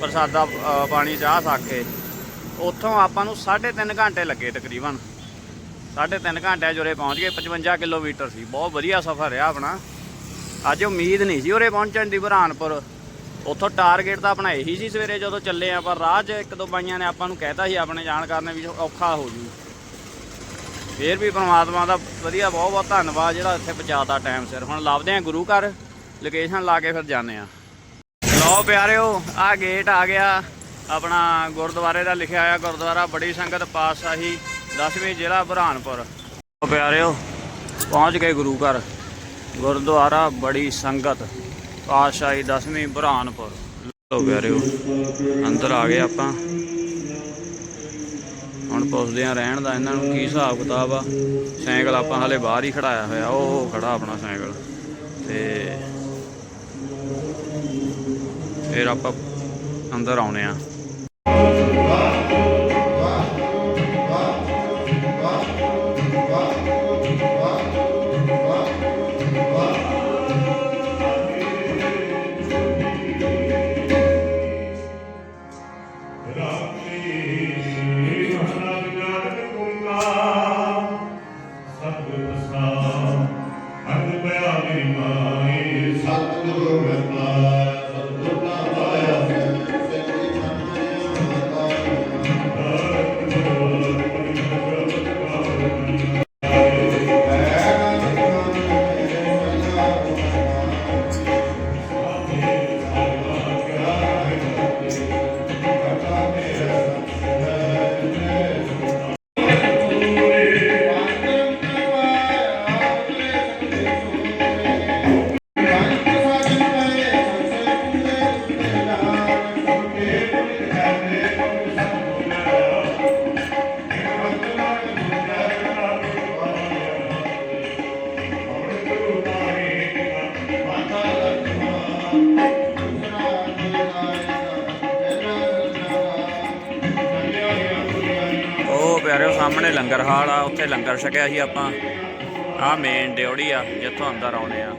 A: ਪ੍ਰਸਾਦਾ ਪਾਣੀ ਚਾਹ ਛਕ ਕੇ। ਉੱਥੋਂ ਆਪਾਂ ਨੂੰ 3.5 ਘੰਟੇ ਲੱਗੇ ਤਕਰੀਬਨ। 3.5 ਘੰਟੇ ਜੁਰੇ ਪਹੁੰਚ ਗਏ 55 ਕਿਲੋਮੀਟਰ ਸੀ। ਬਹੁਤ ਵਧੀਆ ਸਫ਼ਰ ਰਿਹਾ ਆਪਣਾ। ਅੱਜ ਉਮੀਦ ਨਹੀਂ ਸੀ ਉਰੇ ਪਹੁੰਚਣ ਦੀ ਬੁਰਹਾਨਪੁਰ। ਉੱਥੋਂ ਟਾਰਗੇਟ ਤਾਂ ਆਪਣਾ ਇਹੀ ਸੀ ਸਵੇਰੇ ਜਦੋਂ ਚੱਲੇ ਆ ਪਰ ਰਾਹ 'ਚ ਇੱਕ ਦੋ ਬਾਈਆਂ ਨੇ ਆਪਾਂ ਨੂੰ ਕਹਿਤਾ ਸੀ ਆਪਣੇ ਜਾਣ ਕਰਨੇ ਵੀ ਔਖਾ ਹੋ ਜੂ। ਫੇਰ ਵੀ ਪਰਮਾਤਮਾ ਦਾ ਵਧੀਆ ਬਹੁਤ ਬਹੁਤ ਧੰਨਵਾਦ ਜਿਹੜਾ ਇੱਥੇ ਪਹੁੰਚਾਤਾ ਟਾਈਮ ਸਿਰ। ਹੁਣ ਲੱਭਦੇ ਆ ਗੁਰੂ ਘਰ ਲੋਕੇਸ਼ਨ ਲਾ ਕੇ ਫਿਰ ਜਾਂਦੇ ਆ ਲਓ ਪਿਆਰਿਓ ਆ ਗੇਟ ਆ ਗਿਆ। ਆਪਣਾ ਗੁਰਦੁਆਰੇ ਦਾ ਲਿਖਿਆ ਹੋਇਆ ਗੁਰਦੁਆਰਾ, ਬੜੀ ਸੰਗਤ ਪਾਤਸ਼ਾਹੀ 10ਵੀਂ ਜ਼ਿਲ੍ਹਾ ਬੁਰਹਾਨਪੁਰ। ਲਓ ਪਿਆਰਿਓ, ਪਹੁੰਚ ਗਏ ਗੁਰੂ ਘਰ। ਗੁਰਦੁਆਰਾ, ਬੜੀ ਸੰਗਤ ਪਾਤਸ਼ਾਹੀ 10ਵੀਂ ਬੁਰਹਾਨਪੁਰ। ਲੋ ਪਿਆਰਿਓ, ਅੰਦਰ ਆ ਗਏ ਆਪਾਂ। ਹੁਣ ਪੁੱਛਦੇ ਆ ਰਹਿਣ ਦਾ ਇਹਨਾਂ ਨੂੰ ਕੀ ਹਿਸਾਬ ਕਿਤਾਬ ਆ। ਸਾਈਕਲ ਆਪਾਂ ਹਲੇ ਬਾਹਰ ਹੀ ਖੜਾਇਆ ਹੋਇਆ, ਉਹ ਖੜਾ ਆਪਣਾ ਸਾਈਕਲ। ਤੇ ਫਿਰ ਆਪਾਂ ਅੰਦਰ ਆਉਨੇ ਆ। ਆ ਉੱਥੇ ਸੀ ਆਪਾਂ। ਆ ਮੇਨ ਡਿਉੜੀ ਆ, ਜਿੱਥੋਂ ਅੰਦਰ ਆਉਂਦੇ ਆ।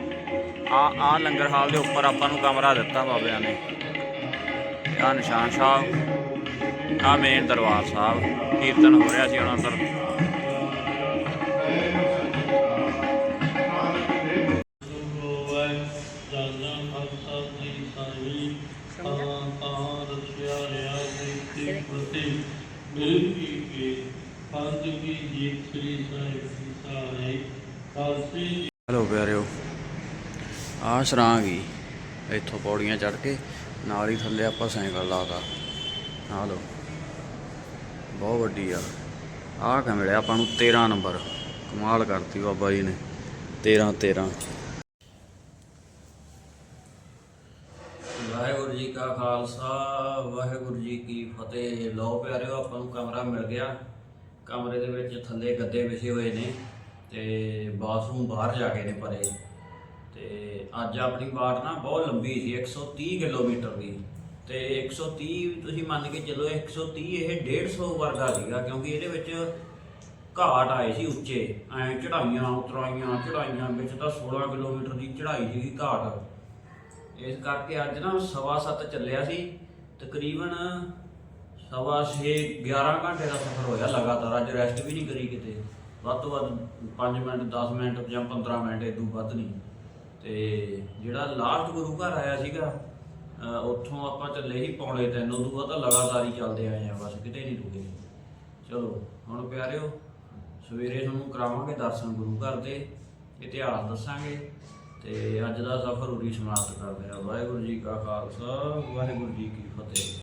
A: ਆ ਆ ਲੰਗਰ ਹਾਲ ਦੇ ਉੱਪਰ ਆਪਾਂ ਨੂੰ ਕਮਰਾ ਦਿੱਤਾ ਬਾਬਿਆਂ ਨੇ। ਆ ਨਿਸ਼ਾਨ ਸਾਹਿਬ ਆ ਮੇਨ ਦਰਬਾਰ ਸਾਹਿਬ, ਕੀਰਤਨ ਹੋ ਰਿਹਾ ਸੀ ਹੁਣ ਅੰਦਰ। ਹੈਲੋ ਪਿਆਰਿਓ ਆ ਸਰਾਂ ਇੱਥੋਂ ਪੌੜੀਆਂ ਚੜ੍ਹ ਕੇ, ਨਾਲ ਹੀ ਥੱਲੇ ਆਪਾਂ ਸਾਈਕਲ ਲਾਤਾ। ਆ ਲਓ, ਬਹੁਤ ਵੱਡੀ ਆ। ਆਹ ਕਾ ਮਿਲਿਆ ਆਪਾਂ ਨੂੰ? 13 ਨੰਬਰ, ਕਮਾਲ ਕਰਤੀ ਬਾਬਾ ਜੀ ਨੇ 13 13 ਵਾਹਿਗੁਰੂ ਜੀ ਕਾ ਖਾਲਸਾ, ਵਾਹਿਗੁਰੂ ਜੀ ਕੀ ਫਤਿਹ। ਲਓ ਪਿਆਰਿਓ, ਆਪਾਂ ਨੂੰ ਕਮਰਾ ਮਿਲ ਗਿਆ। ਕਮਰੇ ਦੇ ਵਿੱਚ ਥੱਲੇ ਗੱਦੇ ਵਿਛੇ ਹੋਏ ਨੇ ਤੇ ਬਾਥਰੂਮ ਬਾਹਰ ਜਾ ਕੇ ਨੇ ਪਰੇ ਤੇ ਅੱਜ ਆਪਣੀ ਵਾਟ ਨਾ ਬਹੁਤ ਲੰਬੀ ਸੀ 130 ਕਿਲੋਮੀਟਰ ਦੀ। ਤੇ 130 ਤੁਸੀਂ ਮੰਨ ਕੇ ਚੱਲੋ 130 ਇਹ 150 ਵਰਗਾ ਸੀਗਾ, ਕਿਉਂਕਿ ਇਹਦੇ ਵਿੱਚ ਘਾਟ ਆਏ ਸੀ ਉੱਚੇ। ਐ ਚੜਾਈਆਂ ਉਤਰਾਈਆਂ ਚੜਾਈਆਂ ਵਿੱਚ ਤਾਂ 16 ਕਿਲੋਮੀਟਰ ਦੀ ਚੜਾਈ ਸੀਗੀ ਘਾਟ। ਇਸ ਕਰਕੇ ਅੱਜ ਨਾ ਸਵਾ ਸੱਤ ਚੱਲਿਆ ਸੀ। ਤਕਰੀਬਨ ਸਵਾ ਛੇ 11 ਘੰਟੇ ਦਾ ਸਫ਼ਰ ਹੋਇਆ ਲਗਾਤਾਰ। ਅੱਜ ਰੈਸਟ ਵੀ ਨਹੀਂ ਕਰੀ ਕਿਤੇ। ਵੱਧ ਤੋਂ ਵੱਧ 5 ਮਿੰਟ 10 ਮਿੰਟ ਜਾਂ 15 ਮਿੰਟ ਇਦੋਂ ਵੱਧ ਨਹੀਂ। ਤੇ ਜਿਹੜਾ ਲਾਸਟ ਗੁਰੂ ਘਰ ਆਇਆ ਸੀਗਾ ਉੱਥੋਂ ਆਪਾਂ ਚੱਲੇ ਹੀ ਪੌਣੇ ਤਿੰਨ, ਉਦੋਂ ਬਾਅਦ ਤਾਂ ਲਗਾਤਾਰ ਹੀ ਚੱਲਦੇ ਆਏ ਆ, ਬਸ ਕਿਤੇ ਨਹੀਂ ਰੁਕੇ। ਚਲੋ, ਹੁਣ ਪਿਆਰਿਓ, ਸਵੇਰੇ ਤੁਹਾਨੂੰ ਕਰਾਵਾਂਗੇ ਦਰਸ਼ਨ ਗੁਰੂ ਘਰ ਦੇ, ਇਤਿਹਾਸ ਦੱਸਾਂਗੇ ਤੇ ਅੱਜ ਦਾ ਸਫ਼ਰ ਉਰੀ ਸਮਾਪਤ ਕਰਦੇ ਆ ਵਾਹਿਗੁਰੂ ਜੀ ਕਾ ਖਾਲਸਾ, ਵਾਹਿਗੁਰੂ ਜੀ ਕੀ ਫਤਿਹ।